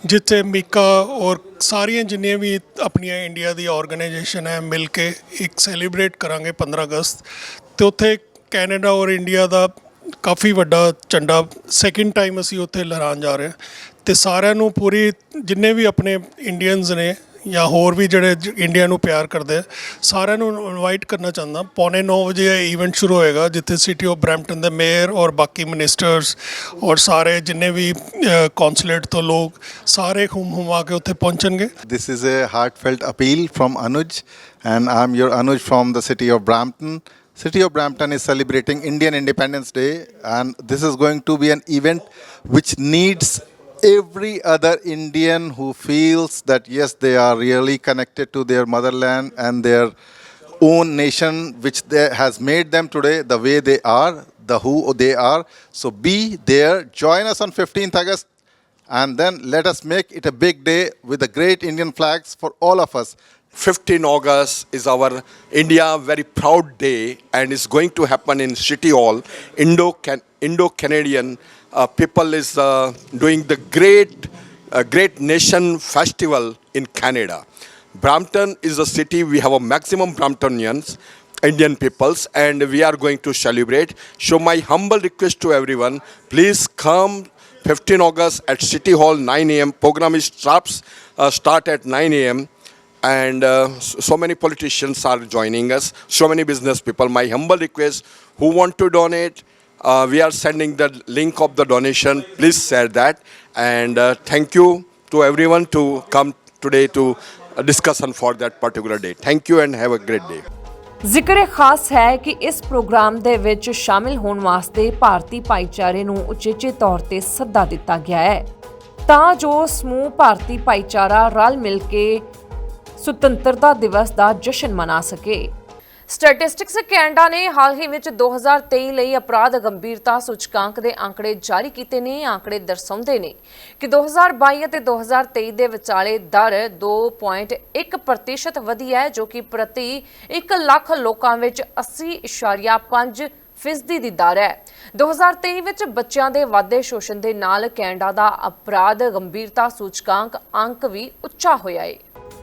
ਜਿੱਥੇ ਮੀਕਾ ਔਰ ਸਾਰੀਆਂ ਜਿੰਨੀਆਂ ਵੀ ਆਪਣੀਆਂ ਇੰਡੀਆ ਦੀ ਆਰਗੇਨਾਈਜੇਸ਼ਨ ਹੈ, ਮਿਲ ਕੇ ਇੱਕ ਸੈਲੀਬ੍ਰੇਟ ਕਰਾਂਗੇ 15 ਅਗਸਤ ਤੇ ਉੱਥੇ ਕੈਨੇਡਾ ਔਰ ਇੰਡੀਆ ਦਾ ਕਾਫੀ ਵੱਡਾ ਝੰਡਾ ਸੈਕਿੰਡ ਟਾਈਮ ਅਸੀਂ ਉੱਥੇ ਲਹਿਰਾਉਣ ਜਾ ਰਹੇ ਹਾਂ ਤੇ ਸਾਰਿਆਂ ਨੂੰ ਪੂਰੀ ਜਿੰਨੇ ਵੀ ਆਪਣੇ ਇੰਡੀਅਨਸ ਨੇ ਜਾਂ ਹੋਰ ਵੀ ਜਿਹੜੇ ਜ- ਇੰਡੀਆ ਨੂੰ ਪਿਆਰ ਕਰਦੇ ਆ ਸਾਰਿਆਂ ਨੂੰ ਇਨਵਾਈਟ ਕਰਨਾ ਚਾਹੁੰਦਾ ਪੌਣੇ 9 ਵਜੇ ਇਹ ਇਵੈਂਟ ਸ਼ੁਰੂ ਹੋਏਗਾ ਜਿੱਥੇ ਸਿਟੀ ਆਫ ਬਰੈਂਪਟਨ ਦੇ ਮੇਅਰ ਔਰ ਬਾਕੀ ਮਿਨਿਸਟਰਸ ਔਰ ਸਾਰੇ ਜਿੰਨੇ ਵੀ ਕੌਂਸੂਲੇਟ ਤੋਂ ਲੋਕ ਸਾਰੇ ਹੁਮ ਹੁਮਾ ਕੇ ਉੱਥੇ ਪਹੁੰਚਣਗੇ This is a heartfelt appeal from Anuj, and I'm your Anuj from the city of Brampton. City of Brampton is celebrating Indian Independence Day, and this is going to be an event which needs every other Indian who feels that yes, they are really connected to their motherland and their own nation, which they, has made them today the way they are, the who they are. So be there. Join us on 15th August and then let us make it a big day with the great Indian flags for all of us. 15 August is our India very proud day and it's going to happen in City Hall. Indo Indo Canadian people is uh, doing the great uh, great nation festival in Canada. Brampton is a city we have a maximum Bramptonians. Indian peoples, and we are going to celebrate. So, my humble request to everyone please come 15 August at City Hall 9 a.m. Program is starts uh, start at 9 a.m. And uh, so many politicians are joining us, so many business people. My humble request who want to donate, uh, we are sending the link of the donation. Please share that. And uh, thank you to everyone to come today to uh, discussion for that particular day. Thank you and have a great day. ਜ਼ਿਕਰ ਖਾਸ ਹੈ ਕਿ ਇਸ ਪ੍ਰੋਗਰਾਮ ਦੇ ਵਿੱਚ ਸ਼ਾਮਿਲ ਹੋਣ ਵਾਸਤੇ ਭਾਰਤੀ ਭਾਈਚਾਰੇ ਨੂੰ ਉਚੇਚੇ ਤੌਰ ਤੇ ਸੱਦਾ ਦਿੱਤਾ ਗਿਆ ਹੈ ਤਾਂ ਜੋ ਸਮੂਹ ਭਾਰਤੀ ਭਾਈਚਾਰਾ ਰਲ ਮਿਲ ਕੇ ਸੁਤੰਤਰਤਾ ਦਿਵਸ ਦਾ ਜਸ਼ਨ ਮਨਾ ਸਕੇ ਸਟੈਟਿਸਟਿਕਸ ਕੈਨੇਡਾ ਨੇ ਹਾਲ ਹੀ ਵਿੱਚ 2023 ਲਈ ਅਪਰਾਧ ਗੰਭੀਰਤਾ ਸੂਚਕਾਂਕ ਦੇ ਅੰਕੜੇ ਜਾਰੀ ਕੀਤੇ ਨੇ ਆંકੜੇ ਦਰਸਾਉਂਦੇ ਨੇ ਕਿ 2022 ਅਤੇ 2023 ਦੇ ਵਿਚਾਲੇ ਦਰ 2.1% ਵਧੀ ਹੈ, ਜੋ ਕਿ ਪ੍ਰਤੀ 1 ਲੱਖ ਲੋਕਾਂ ਵਿੱਚ 80.5 ਫੀਸਦੀ ਦੀ ਦਰ ਹੈ। 2023 ਵਿੱਚ ਬੱਚਿਆਂ ਦੇ ਵਾਧੇ ਸ਼ੋਸ਼ਣ ਦੇ ਨਾਲ ਕੈਨੇਡਾ ਦਾ ਅਪਰਾਧ ਗੰਭੀਰਤਾ ਸੂਚਕਾਂਕ ਅੰਕ ਵੀ ਉੱਚਾ ਹੋਇਆ ਹੈ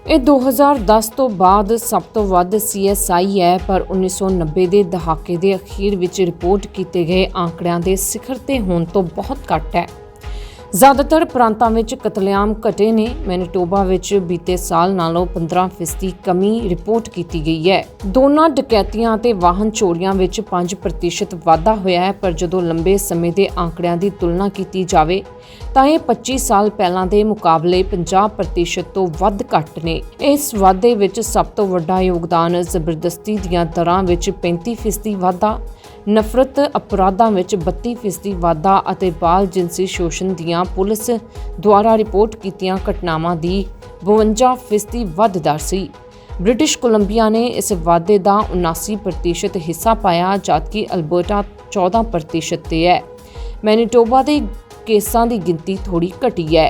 ਇਹ 2010 ਤੋਂ ਬਾਅਦ ਸਭ ਤੋਂ ਵੱਧ CSI ਹੈ, ਪਰ 1990 ਦੇ ਦਹਾਕੇ ਦੇ ਅਖੀਰ ਵਿੱਚ ਰਿਪੋਰਟ ਕੀਤੇ ਗਏ ਆંકੜਿਆਂ ਦੇ ਸਿਖਰ ਤੇ ਹੋਣ ਤੋਂ ਬਹੁਤ ਘੱਟ ਹੈ। ਜ਼ਿਆਦਾਤਰ ਪ੍ਰਾਂਤਾਂ ਵਿੱਚ ਕਤਲੇਆਮ ਘਟੇ ਨੇ। ਮੈਨੀਟੋਬਾ ਵਿੱਚ ਬੀਤੇ ਸਾਲ ਨਾਲੋਂ 15% ਕਮੀ ਰਿਪੋਰਟ ਕੀਤੀ ਗਈ ਹੈ। ਦੋਨਾਂ ਡਕੈਤੀਆਂ ਅਤੇ ਵਾਹਨ ਚੋਰੀਆਂ ਵਿੱਚ 5% ਵਾਧਾ ਹੋਇਆ ਹੈ, ਪਰ ਜਦੋਂ ਲੰਬੇ ਸਮੇਂ ਦੇ ਆંકੜਿਆਂ ਦੀ ਤੁਲਨਾ ਕੀਤੀ ਜਾਵੇ, ਤਾਂ ਇਹ 25 ਸਾਲ ਪਹਿਲਾਂ ਦੇ ਮੁਕਾਬਲੇ 50% ਤੋਂ ਵੱਧ ਘੱਟ ਨੇ। ਇਸ ਵਾਧੇ ਵਿੱਚ ਸਭ ਤੋਂ ਵੱਡਾ ਯੋਗਦਾਨ ਜ਼ਬਰਦਸਤੀ ਦੀਆਂ ਦਰਾਂ ਵਿੱਚ 35% ਵਾਧਾ ਨਫ਼ਰਤ ਅਪਰਾਧਾਂ ਵਿੱਚ 32% ਵਾਧਾ ਅਤੇ ਬਾਲ ਜਿਨਸੀ ਸ਼ੋਸ਼ਣ ਦੀਆਂ ਪੁਲਿਸ ਦੁਆਰਾ ਰਿਪੋਰਟ ਕੀਤੀਆਂ ਘਟਨਾਵਾਂ ਦੀ 52% ਵੱਧ ਦਰ ਸੀ। ਬ੍ਰਿਟਿਸ਼ ਕੋਲੰਬੀਆ ਨੇ ਇਸ ਵਾਧੇ ਦਾ 79% ਹਿੱਸਾ ਪਾਇਆ ਜਦਕਿ ਅਲਬਰਟਾ 14% ਤੇ ਹੈ। ਮੈਨੀਟੋਬਾ ਦੇ ਕੇਸਾਂ ਦੀ ਗਿਣਤੀ ਥੋੜੀ ਘਟੀ ਹੈ।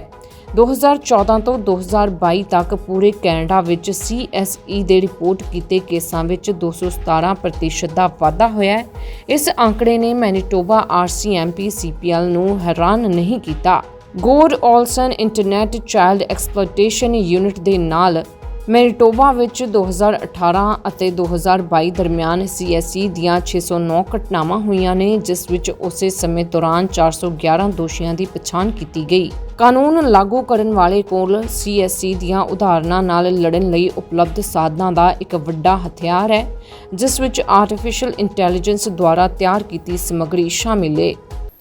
2014 ਤੋਂ 2022 ਤੱਕ ਪੂਰੇ ਕੈਨੇਡਾ ਵਿੱਚ CSE ਦੇ ਰਿਪੋਰਟ ਕੀਤੇ ਕੇਸਾਂ ਵਿੱਚ 217% ਦਾ ਵਾਧਾ ਹੋਇਆ ਹੈ। ਇਸ ਅੰਕੜੇ ਨੇ ਮੈਨੀਟੋਬਾ RCMP CPL ਨੂੰ ਹੈਰਾਨ ਨਹੀਂ ਕੀਤਾ। Gord Olson internet child exploitation unit ਦੇ ਨਾਲ ਮੈਨੀਟੋਬਾ ਵਿੱਚ 2018 ਅਤੇ 2022 ਦਰਮਿਆਨ CSE ਦੀਆਂ 609 ਘਟਨਾਵਾਂ ਹੋਈਆਂ ਨੇ, ਜਿਸ ਵਿੱਚ ਉਸੇ ਸਮੇਂ ਦੌਰਾਨ 411 ਦੋਸ਼ੀਆਂ ਦੀ ਪਛਾਣ ਕੀਤੀ ਗਈ। ਕਾਨੂੰਨ ਲਾਗੂ ਕਰਨ ਵਾਲੇ ਕੋਲ CSE ਦੀਆਂ ਉਦਾਹਰਨਾਂ ਨਾਲ ਲੜਨ ਲਈ ਉਪਲਬਧ ਸਾਧਨਾਂ ਦਾ ਇੱਕ ਵੱਡਾ ਹਥਿਆਰ ਹੈ, ਜਿਸ ਵਿੱਚ ਆਰਟੀਫੀਸ਼ੀਅਲ ਇੰਟੈਲੀਜੈਂਸ ਦੁਆਰਾ ਤਿਆਰ ਕੀਤੀ ਸਮੱਗਰੀ ਸ਼ਾਮਿਲ ਹੈ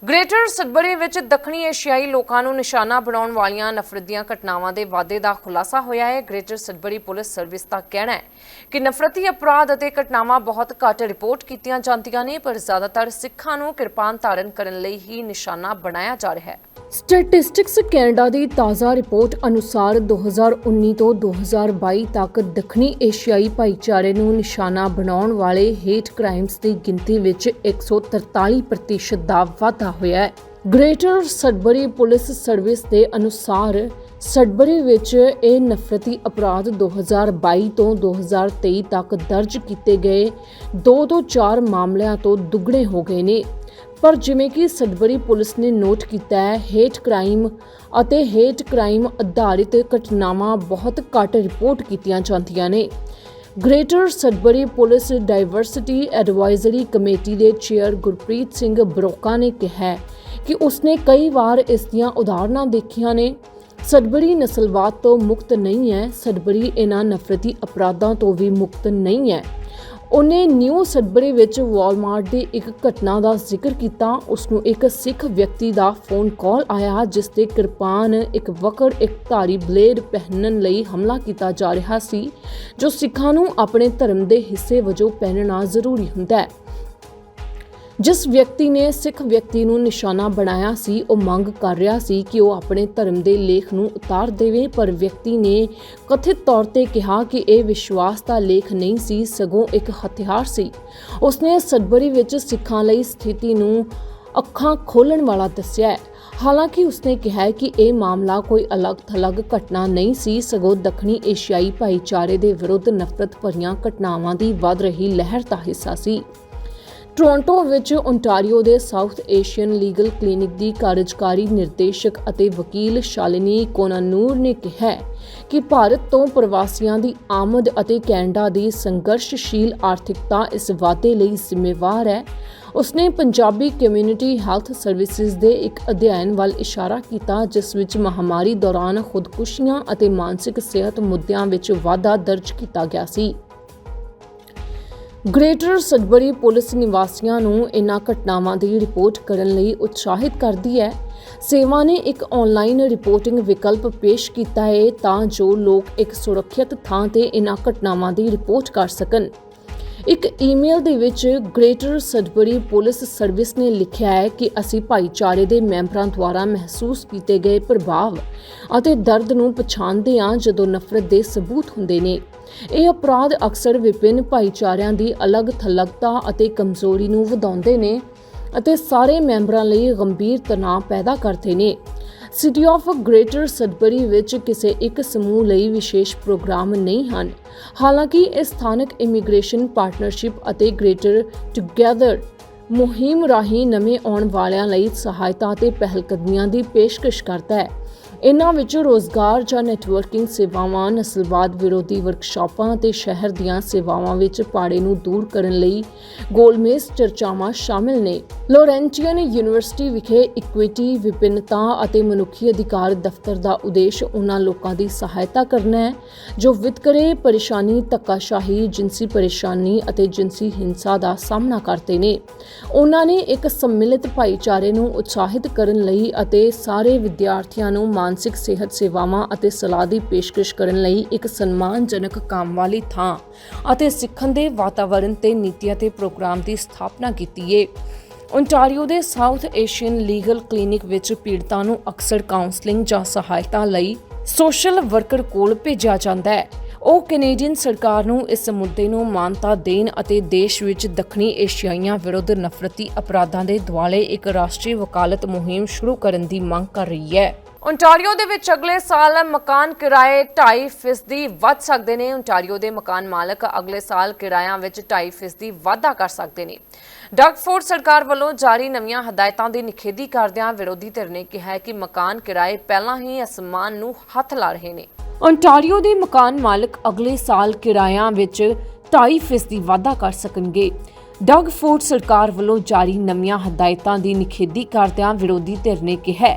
ਗ੍ਰੇਟਰ ਸਡਬਰੀ ਵਿੱਚ ਦੱਖਣੀ ਏਸ਼ੀਆਈ ਲੋਕਾਂ ਨੂੰ ਨਿਸ਼ਾਨਾ ਬਣਾਉਣ ਵਾਲੀਆਂ ਨਫ਼ਰਤ ਦੀਆਂ ਘਟਨਾਵਾਂ ਦੇ ਵਾਧੇ ਦਾ ਖੁਲਾਸਾ ਹੋਇਆ ਹੈ। ਗ੍ਰੇਟਰ ਸਡਬਰੀ ਪੁਲਿਸ ਸਰਵਿਸ ਦਾ ਕਹਿਣਾ ਹੈ ਕਿ ਨਫ਼ਰਤੀ ਅਪਰਾਧ ਅਤੇ ਘਟਨਾਵਾਂ ਬਹੁਤ ਘੱਟ ਰਿਪੋਰਟ ਕੀਤੀਆਂ ਜਾਂਦੀਆਂ ਨੇ, ਪਰ ਜ਼ਿਆਦਾਤਰ ਸਿੱਖਾਂ ਨੂੰ ਕਿਰਪਾਨ ਧਾਰਨ ਕਰਨ ਲਈ ਹੀ ਨਿਸ਼ਾਨਾ ਬਣਾਇਆ ਜਾ ਰਿਹਾ ਹੈ। ਸਟੈਟਿਸਟਿਕਸ ਕੈਨੇਡਾ ਦੀ ਤਾਜ਼ਾ ਰਿਪੋਰਟ ਅਨੁਸਾਰ 2019 ਤੋਂ 2022 ਤੱਕ ਦੱਖਣੀ ਏਸ਼ੀਆਈ ਭਾਈਚਾਰੇ ਨੂੰ ਨਿਸ਼ਾਨਾ ਬਣਾਉਣ ਵਾਲੇ ਹੇਟ ਕ੍ਰਾਈਮਸ ਦੀ ਗਿਣਤੀ ਵਿੱਚ 143% ਦਾ ਵਾਧਾ ਹੋਇਆ ਹੈ। ਗ੍ਰੇਟਰ ਸਡਬਰੀ ਪੁਲਿਸ ਸਰਵਿਸ ਦੇ ਅਨੁਸਾਰ ਸਡਬਰੀ ਵਿੱਚ ਇਹ ਨਫ਼ਰਤੀ ਅਪਰਾਧ 2022 ਤੋਂ 2023 ਤੱਕ ਦਰਜ ਕੀਤੇ ਗਏ। 2 ਤੋਂ 4 ਮਾਮਲਿਆਂ ਤੋਂ ਦੁੱਗਣੇ ਹੋ ਗਏ ਨੇ। ਪਰ ਜਿਵੇਂ ਕਿ ਸਡਬਰੀ ਪੁਲਿਸ ਨੇ ਨੋਟ ਕੀਤਾ ਹੈ ਹੇਟ ਕ੍ਰਾਈਮ ਅਤੇ ਹੇਟ ਕ੍ਰਾਈਮ ਆਧਾਰਿਤ ਘਟਨਾਵਾਂ ਬਹੁਤ ਘੱਟ ਰਿਪੋਰਟ ਕੀਤੀਆਂ ਜਾਂਦੀਆਂ ਨੇ। Greater Sudbury police diversity advisory committee ਦੇ ਚੇਅਰ ਗੁਰਪ੍ਰੀਤ ਸਿੰਘ ਬਰੋਕਾ ਨੇ ਕਿਹਾ ਕਿ ਉਸਨੇ ਕਈ ਵਾਰ ਇਸ ਦੀਆਂ ਉਦਾਹਰਨਾਂ ਦੇਖੀਆਂ ਨੇ। ਸਡਬਰੀ ਨਸਲਵਾਦ ਤੋਂ ਮੁਕਤ ਨਹੀਂ ਹੈ ਸਡਬਰੀ ਇਹਨਾਂ ਨਫ਼ਰਤੀ ਅਪਰਾਧਾਂ ਤੋਂ ਵੀ ਮੁਕਤ ਨਹੀਂ ਹੈ। ਉਹਨੇ ਨਿਊ ਸਡਬਰੀ ਵਿੱਚ ਵਾਲਮਾਰਟ ਦੀ ਇੱਕ ਘਟਨਾ ਦਾ ਜ਼ਿਕਰ ਕੀਤਾ। ਉਸ ਨੂੰ ਇੱਕ ਸਿੱਖ ਵਿਅਕਤੀ ਦਾ ਫੋਨ ਕਾਲ ਆਇਆ, ਜਿਸ ਤੇ ਕਿਰਪਾਨ ਇੱਕ ਵਕਰ ਇੱਕ ਧਾਰੀ ਬਲੇਡ ਪਹਿਨਣ ਲਈ ਹਮਲਾ ਕੀਤਾ ਜਾ ਰਿਹਾ ਸੀ, ਜੋ ਸਿੱਖਾਂ ਨੂੰ ਆਪਣੇ ਧਰਮ ਦੇ ਹਿੱਸੇ ਵਜੋਂ ਪਹਿਨਣਾ ਜ਼ਰੂਰੀ ਹੁੰਦਾ ਹੈ। ਜਿਸ ਵਿਅਕਤੀ ਨੇ ਸਿੱਖ ਵਿਅਕਤੀ ਨੂੰ ਨਿਸ਼ਾਨਾ ਬਣਾਇਆ ਸੀ, ਉਹ ਮੰਗ ਕਰ ਰਿਹਾ ਸੀ ਕਿ ਉਹ ਆਪਣੇ ਧਰਮ ਦੇ ਲੇਖ ਨੂੰ ਉਤਾਰ ਦੇਵੇ, ਪਰ ਵਿਅਕਤੀ ਨੇ ਕਥਿਤ ਤੌਰ ਤੇ ਕਿਹਾ ਕਿ ਇਹ ਵਿਸ਼ਵਾਸ ਦਾ ਲੇਖ ਨਹੀਂ ਸੀ, ਸਗੋਂ ਇੱਕ ਹਥਿਆਰ ਸੀ। ਉਸਨੇ ਸਡਬਰੀ ਵਿੱਚ ਸਿੱਖਾਂ ਲਈ ਸਥਿਤੀ ਨੂੰ ਅੱਖਾਂ ਖੋਲਣ ਵਾਲਾ ਦੱਸਿਆ ਹੈ। ਹਾਲਾਂਕਿ ਉਸਨੇ ਕਿਹਾ ਕਿ ਇਹ ਮਾਮਲਾ ਕੋਈ ਅਲੱਗ-ਥਲੱਗ ਘਟਨਾ ਨਹੀਂ ਸੀ, ਸਗੋਂ ਦੱਖਣੀ ਏਸ਼ੀਆਈ ਭਾਈਚਾਰੇ ਦੇ ਵਿਰੁੱਧ ਨਫ਼ਰਤ ਭਰੀਆਂ ਘਟਨਾਵਾਂ ਦੀ ਵੱਧ ਰਹੀ ਲਹਿਰ ਦਾ ਹਿੱਸਾ ਸੀ। ਟੋਰਾਂਟੋ ਵਿੱਚ ਓਨਟਾਰੀਓ ਦੇ ਸਾਊਥ ਏਸ਼ੀਅਨ ਲੀਗਲ ਕਲੀਨਿਕ ਦੀ ਕਾਰਜਕਾਰੀ ਨਿਰਦੇਸ਼ਕ ਅਤੇ ਵਕੀਲ ਸ਼ਾਲਿਨੀ ਕੋਨਾਨੂਰ ਨੇ ਕਿਹਾ ਕਿ ਭਾਰਤ ਤੋਂ ਪ੍ਰਵਾਸੀਆਂ ਦੀ ਆਮਦ ਅਤੇ ਕੈਨੇਡਾ ਦੀ ਸੰਘਰਸ਼ਸ਼ੀਲ ਆਰਥਿਕਤਾ ਇਸ ਵਾਧੇ ਲਈ ਜ਼ਿੰਮੇਵਾਰ ਹੈ। ਉਸਨੇ ਪੰਜਾਬੀ ਕਮਿਊਨਿਟੀ ਹੈਲਥ ਸਰਵਿਸਿਜ਼ ਦੇ ਇੱਕ ਅਧਿਐਨ ਵੱਲ ਇਸ਼ਾਰਾ ਕੀਤਾ, ਜਿਸ ਵਿੱਚ ਮਹਾਮਾਰੀ ਦੌਰਾਨ ਖੁਦਕੁਸ਼ੀਆਂ ਅਤੇ ਮਾਨਸਿਕ ਸਿਹਤ ਮੁੱਦਿਆਂ ਵਿੱਚ ਵਾਧਾ ਦਰਜ ਕੀਤਾ ਗਿਆ ਸੀ। ਗ੍ਰੇਟਰ ਸਡਬਰੀ ਪੁਲਿਸ ਨਿਵਾਸੀਆਂ ਨੂੰ ਇਨ੍ਹਾਂ ਘਟਨਾਵਾਂ ਦੀ ਰਿਪੋਰਟ ਕਰਨ ਲਈ ਉਤਸ਼ਾਹਿਤ ਕਰਦੀ ਹੈ। ਸੇਵਾ ਨੇ ਇੱਕ ਆਨਲਾਈਨ ਰਿਪੋਰਟਿੰਗ ਵਿਕਲਪ ਪੇਸ਼ ਕੀਤਾ ਹੈ ਤਾਂ ਜੋ ਲੋਕ ਇੱਕ ਸੁਰੱਖਿਅਤ ਥਾਂ ਤੇ ਇਨ੍ਹਾਂ ਘਟਨਾਵਾਂ ਦੀ ਰਿਪੋਰਟ ਕਰ ਸਕਣ। ਇੱਕ ਈਮੇਲ ਦੇ ਵਿੱਚ ਗ੍ਰੇਟਰ ਸਡਬਰੀ ਪੁਲਿਸ ਸਰਵਿਸ ਨੇ ਲਿਖਿਆ ਹੈ ਕਿ ਅਸੀਂ ਭਾਈਚਾਰੇ ਦੇ ਮੈਂਬਰਾਂ ਦੁਆਰਾ ਮਹਿਸੂਸ ਕੀਤੇ ਗਏ ਪ੍ਰਭਾਵ ਅਤੇ ਦਰਦ ਨੂੰ ਪਛਾਣਦੇ ਹਾਂ ਜਦੋਂ ਨਫ਼ਰਤ ਦੇ ਸਬੂਤ ਹੁੰਦੇ ਨੇ। ਇਹ ਅਪਰਾਧ ਅਕਸਰ ਵਿਭਿੰਨ ਭਾਈਚਾਰਿਆਂ ਦੀ ਅਲੱਗ-ਥਲੱਗਤਾ ਅਤੇ ਕਮਜ਼ੋਰੀ ਨੂੰ ਵਧਾਉਂਦੇ ਨੇ ਅਤੇ ਸਾਰੇ ਮੈਂਬਰਾਂ ਲਈ ਗੰਭੀਰ ਤਣਾਅ ਪੈਦਾ ਕਰਦੇ ਨੇ। ਸਿਟੀ ਆਫ ਗ੍ਰੇਟਰ ਸਦਬਰੀ ਵਿੱਚ ਕਿਸੇ ਇੱਕ ਸਮੂਹ ਲਈ ਵਿਸ਼ੇਸ਼ ਪ੍ਰੋਗਰਾਮ ਨਹੀਂ ਹਨ। ਹਾਲਾਂਕਿ, ਇਹ ਸਥਾਨਕ ਇਮੀਗ੍ਰੇਸ਼ਨ ਪਾਰਟਨਰਸ਼ਿਪ ਅਤੇ ਗ੍ਰੇਟਰ ਟੁਗੇਦਰ ਮੁਹਿੰਮ ਰਾਹੀਂ ਨਵੇਂ ਆਉਣ ਵਾਲਿਆਂ ਲਈ ਸਹਾਇਤਾ ਅਤੇ ਪਹਿਲਕਦਮੀਆਂ ਦੀ ਪੇਸ਼ਕਸ਼ ਕਰਦਾ ਹੈ। ਇਨ੍ਹਾਂ ਵਿੱਚ ਰੋਜ਼ਗਾਰ ਜਾਂ ਨੈਟਵਰਕਿੰਗ ਸੇਵਾਵਾਂ, ਨਸਲਵਾਦ ਵਿਰੋਧੀ ਵਰਕਸ਼ਾਪਾਂ ਅਤੇ ਸ਼ਹਿਰ ਦੀਆਂ ਸੇਵਾਵਾਂ ਵਿੱਚ ਪਾੜੇ ਨੂੰ ਦੂਰ ਕਰਨ ਲਈ ਗੋਲਮੇਜ਼ ਚਰਚਾਵਾਂ ਸ਼ਾਮਿਲ ਨੇ। ਲੋਰੈਂਟੀਅਨ ਯੂਨੀਵਰਸਿਟੀ ਵਿਖੇ ਇਕੁਇਟੀ ਵਿਭਿੰਨਤਾ ਅਤੇ ਮਨੁੱਖੀ ਅਧਿਕਾਰ ਦਫ਼ਤਰ ਦਾ ਉਦੇਸ਼ ਉਹਨਾਂ ਲੋਕਾਂ ਦੀ ਸਹਾਇਤਾ ਕਰਨਾ ਹੈ, ਜੋ ਵਿਤਕਰੇ, ਪਰੇਸ਼ਾਨੀ, ਧੱਕਾਸ਼ਾਹੀ ਜਿੰਸੀ ਪਰੇਸ਼ਾਨੀ ਅਤੇ ਜਿੰਸੀ ਹਿੰਸਾ ਦਾ ਸਾਹਮਣਾ ਕਰਦੇ ਨੇ। ਉਹਨਾਂ ਨੇ ਇੱਕ ਸੰਮਿਲਿਤ ਭਾਈਚਾਰੇ ਨੂੰ ਉਤਸ਼ਾਹਿਤ ਕਰਨ ਲਈ ਅਤੇ ਸਾਰੇ ਵਿਦਿਆਰਥੀਆਂ ਨੂੰ ਮਾਨਸਿਕ ਸਿਹਤ ਸੇਵਾਵਾਂ ਅਤੇ ਸਲਾਹ ਦੀ ਪੇਸ਼ਕਸ਼ ਕਰਨ ਲਈ ਇੱਕ ਸਨਮਾਨਜਨਕ ਕੰਮ ਵਾਲੀ ਥਾਂ ਅਤੇ ਸਿੱਖਣ ਦੇ ਵਾਤਾਵਰਣ ਤੇ ਨੀਤੀਆਂ ਤੇ ਪ੍ਰੋਗਰਾਮ ਦੀ ਸਥਾਪਨਾ ਕੀਤੀ ਏ। ਓਨਟਾਰੀਓ ਦੇ ਸਾਊਥ ਏਸ਼ੀਅਨ ਲੀਗਲ ਕਲੀਨਿਕ ਵਿੱਚ ਪੀੜਤਾਂ ਨੂੰ ਅਕਸਰ ਕਾਉਂਸਲਿੰਗ ਜਾਂ ਸਹਾਇਤਾ ਲਈ ਸੋਸ਼ਲ ਵਰਕਰ ਕੋਲ ਭੇਜਿਆ ਜਾਂਦਾ ਹੈ। ਉਹ ਕੈਨੇਡੀਅਨ ਸਰਕਾਰ ਨੂੰ ਇਸ ਮੁੱਦੇ ਨੂੰ ਮਾਨਤਾ ਦੇਣ ਅਤੇ ਦੇਸ਼ ਵਿੱਚ ਦੱਖਣੀ ਏਸ਼ੀਆਈਆਂ ਵਿਰੁੱਧ ਨਫ਼ਰਤੀ ਅਪਰਾਧਾਂ ਦੇ ਦੁਆਲੇ ਇੱਕ ਰਾਸ਼ਟਰੀ ਵਕਾਲਤ ਮੁਹਿੰਮ ਸ਼ੁਰੂ ਕਰਨ ਦੀ ਮੰਗ ਕਰ ਰਹੀ ਹੈ। ਓਨਟਾਰੀਓ ਦੇ ਵਿੱਚ ਅਗਲੇ ਸਾਲ ਮਕਾਨ ਕਿਰਾਏ 2.5% ਵੱਧ ਸਕਦੇ ਨੇ। ਓਨਟਾਰੀਓ ਦੇ ਮਕਾਨ ਮਾਲਕ ਅਗਲੇ ਸਾਲ ਕਿਰਾਇਆਂ ਵਿੱਚ 2.5% ਵਾਧਾ ਕਰ ਸਕਦੇ ਨੇ। ਡਗਫੋਰਡ ਸਰਕਾਰ ਵੱਲੋਂ ਜਾਰੀ ਨਵੀਆਂ ਹਦਾਇਤਾਂ ਦੀ ਨਿਖੇਧੀ ਕਰਦਿਆਂ ਵਿਰੋਧੀ ਧਿਰ ਨੇ ਕਿਹਾ ਕਿ ਮਕਾਨ ਕਿਰਾਏ ਪਹਿਲਾਂ ਹੀ ਅਸਮਾਨ ਨੂੰ ਹੱਥ ਲਾ ਰਹੇ ਨੇ। ਓਨਟਾਰੀਓ ਦੇ ਮਕਾਨ ਮਾਲਕ ਅਗਲੇ ਸਾਲ ਕਿਰਾਇਆਂ ਵਿੱਚ 2.5% ਵਾਧਾ ਕਰ ਸਕਣਗੇ। ਡਗ ਫੂਡ ਸਰਕਾਰ ਵੱਲੋਂ ਜਾਰੀ ਨਵੀਆਂ ਹਦਾਇਤਾਂ ਦੀ ਨਿਖੇਧੀ ਕਰਦਿਆਂ ਵਿਰੋਧੀ ਧਿਰ ਨੇ ਕਿਹਾ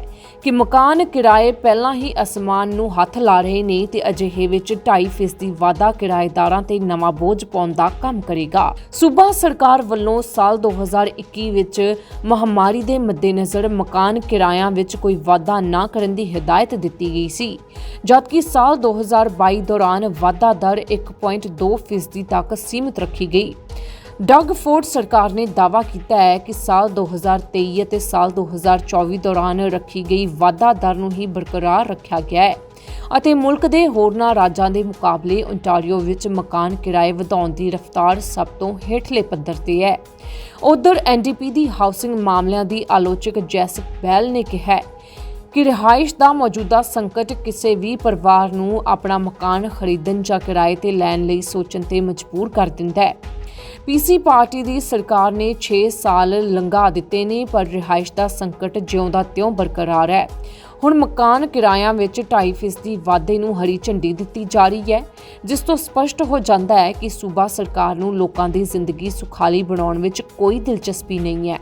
ਕਿ ਮਕਾਨ ਕਿਰਾਏ ਪਹਿਲਾਂ ਹੀ ਅਸਮਾਨ ਨੂੰ ਹੱਥ ਲਾ ਰਹੇ ਨੇ ਤੇ ਅਜਿਹੇ ਵਿੱਚ 2.5% ਦੀ ਵਾਧਾ ਕਿਰਾਏਦਾਰਾਂ ਤੇ ਨਵਾਂ ਬੋਝ ਪਾਉਣ ਦਾ ਕੰਮ ਕਰੇਗਾ। ਸੂਬਾ ਸਰਕਾਰ ਵੱਲੋਂ ਸਾਲ 2021 ਵਿੱਚ ਮਹਾਮਾਰੀ ਦੇ ਮੱਦੇਨਜ਼ਰ ਮਕਾਨ ਕਿਰਾਇਆਂ ਵਿੱਚ ਕੋਈ ਵਾਧਾ ਨਾ ਕਰਨ ਦੀ ਹਦਾਇਤ ਦਿੱਤੀ ਗਈ ਸੀ, ਜਦਕਿ ਸਾਲ 2022 ਦੌਰਾਨ ਵਾਧਾ ਦਰ 1.2% ਤੱਕ ਸੀਮਿਤ ਰੱਖੀ ਗਈ। ਡੱਗ ਫੋਰਡ ਸਰਕਾਰ ਨੇ ਦਾਅਵਾ ਕੀਤਾ ਹੈ ਕਿ ਸਾਲ 2023 ਅਤੇ ਸਾਲ 2024 ਦੌਰਾਨ ਰੱਖੀ ਗਈ ਵਾਧਾ ਦਰ ਨੂੰ ਹੀ ਬਰਕਰਾਰ ਰੱਖਿਆ ਗਿਆ ਹੈ ਅਤੇ ਮੁਲਕ ਦੇ ਹੋਰਨਾਂ ਰਾਜਾਂ ਦੇ ਮੁਕਾਬਲੇ ਓਨਟਾਰੀਓ ਵਿੱਚ ਮਕਾਨ ਕਿਰਾਏ ਵਧਾਉਣ ਦੀ ਰਫ਼ਤਾਰ ਸਭ ਤੋਂ ਹੇਠਲੇ ਪੱਧਰ ਤੇ ਹੈ। ਉਧਰ ਐਨਡੀਪੀ ਦੀ ਹਾਊਸਿੰਗ ਮਾਮਲਿਆਂ ਦੀ ਆਲੋਚਕ ਜੈਸਿਕ ਬੈਲ ਨੇ ਕਿਹਾ ਕਿ ਰਿਹਾਇਸ਼ ਦਾ ਮੌਜੂਦਾ ਸੰਕਟ ਕਿਸੇ ਵੀ ਪਰਿਵਾਰ ਨੂੰ ਆਪਣਾ ਮਕਾਨ ਖਰੀਦਣ ਜਾਂ ਕਿਰਾਏ ਤੇ ਲੈਣ ਲਈ ਸੋਚਣ ਤੇ ਮਜਬੂਰ ਕਰ ਦਿੰਦਾ ਹੈ। ਪੀਸੀ ਪਾਰਟੀ ਦੀ ਸਰਕਾਰ ਨੇ 6 ਸਾਲ ਲੰਘਾ ਦਿੱਤੇ ਨੇ, ਪਰ ਰਿਹਾਇਸ਼ ਦਾ ਸੰਕਟ ਜਿਉਂਦਾ ਤਿਉਂ ਬਰਕਰਾਰ ਹੈ। ਹੁਣ ਮਕਾਨ ਕਿਰਾਇਆਂ ਵਿੱਚ 2.5% ਦੀ ਵਾਧੇ ਨੂੰ ਹਰੀ ਝੰਡੀ ਦਿੱਤੀ ਜਾ ਰਹੀ ਹੈ, ਜਿਸ ਤੋਂ ਸਪਸ਼ਟ ਹੋ ਜਾਂਦਾ ਹੈ ਕਿ ਸੂਬਾ ਸਰਕਾਰ ਨੂੰ ਲੋਕਾਂ ਦੀ ਜ਼ਿੰਦਗੀ ਸੁਖਾਲੀ ਬਣਾਉਣ ਵਿੱਚ ਕੋਈ ਦਿਲਚਸਪੀ ਨਹੀਂ ਹੈ।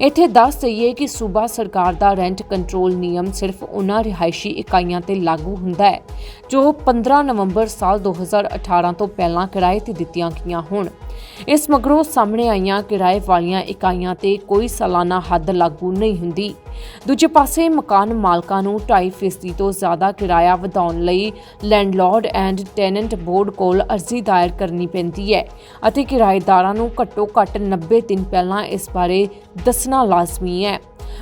ਇੱਥੇ ਦੱਸ ਦਈਏ ਕਿ ਸੂਬਾ ਸਰਕਾਰ ਦਾ ਰੈਂਟ ਕੰਟਰੋਲ ਨਿਯਮ ਸਿਰਫ ਉਹਨਾਂ ਰਿਹਾਇਸ਼ੀ ਇਕਾਈਆਂ ਤੇ ਲਾਗੂ ਹੁੰਦਾ ਹੈ, ਜੋ 15 ਨਵੰਬਰ ਸਾਲ 2018 ਤੋਂ ਪਹਿਲਾਂ ਕਿਰਾਏ ਤੇ ਦਿੱਤੀਆਂ ਗਈਆਂ ਹੋਣ। ਇਸ ਮਗਰੋਂ ਸਾਹਮਣੇ ਆਈਆਂ ਕਿਰਾਏ ਵਾਲੀਆਂ ਇਕਾਈਆਂ ਤੇ ਕੋਈ ਸਾਲਾਨਾ ਹੱਦ ਲਾਗੂ ਨਹੀਂ ਹੁੰਦੀ। ਦੂਜੇ ਪਾਸੇ ਮਕਾਨ ਮਾਲਕਾਂ ਨੂੰ 2.5% ਤੋਂ ਜ਼ਿਆਦਾ ਕਿਰਾਇਆ ਵਧਾਉਣ ਲਈ ਲੈਂਡਲੌਰਡ ਐਂਡ ਟੈਨੈਂਟ ਬੋਰਡ ਕੋਲ ਅਰਜ਼ੀ ਦਾਇਰ ਕਰਨੀ ਪੈਂਦੀ ਹੈ ਅਤੇ ਕਿਰਾਏਦਾਰਾਂ ਨੂੰ ਘੱਟੋ-ਘੱਟ 90 ਦਿਨ ਪਹਿਲਾਂ ਇਸ ਬਾਰੇ ਦੱਸਣਾ ਲਾਜ਼ਮੀ ਹੈ।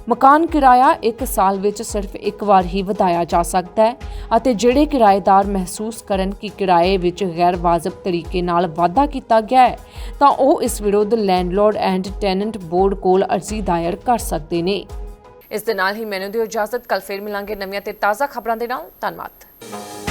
ਮਕਾਨ ਕਿਰਾਇਆ ਇੱਕ ਸਾਲ ਵਿੱਚ ਸਿਰਫ ਇੱਕ ਵਾਰ ਹੀ ਵਧਾਇਆ ਜਾ ਸਕਦਾ ਹੈ ਅਤੇ ਜਿਹੜੇ ਕਿਰਾਏਦਾਰ ਮਹਿਸੂਸ ਕਰਨ ਕਿ ਕਿਰਾਏ ਵਿੱਚ ਗੈਰ ਵਾਜਬ ਤਰੀਕੇ ਨਾਲ ਵਾਧਾ ਕੀਤਾ ਗਿਆ ਹੈ, ਤਾਂ ਉਹ ਇਸ ਵਿਰੁੱਧ ਲੈਂਡਲੋਰਡ ਐਂਡ ਟੈਨੈਂਟ ਬੋਰਡ ਕੋਲ ਅਰਜ਼ੀ ਦਾਇਰ ਕਰ ਸਕਦੇ ਨੇ। ਇਸ ਦੇ ਨਾਲ ਹੀ ਮੈਨੂੰ ਦਿਓ ਇਜਾਜ਼ਤ ਕੱਲ ਫੇਰ ਮਿਲਾਂਗੇ ਨਵੀਆਂ ਤੇ ਤਾਜ਼ਾ ਖਬਰਾਂ ਦੇ ਨਾਲ। ਧੰਨਵਾਦ।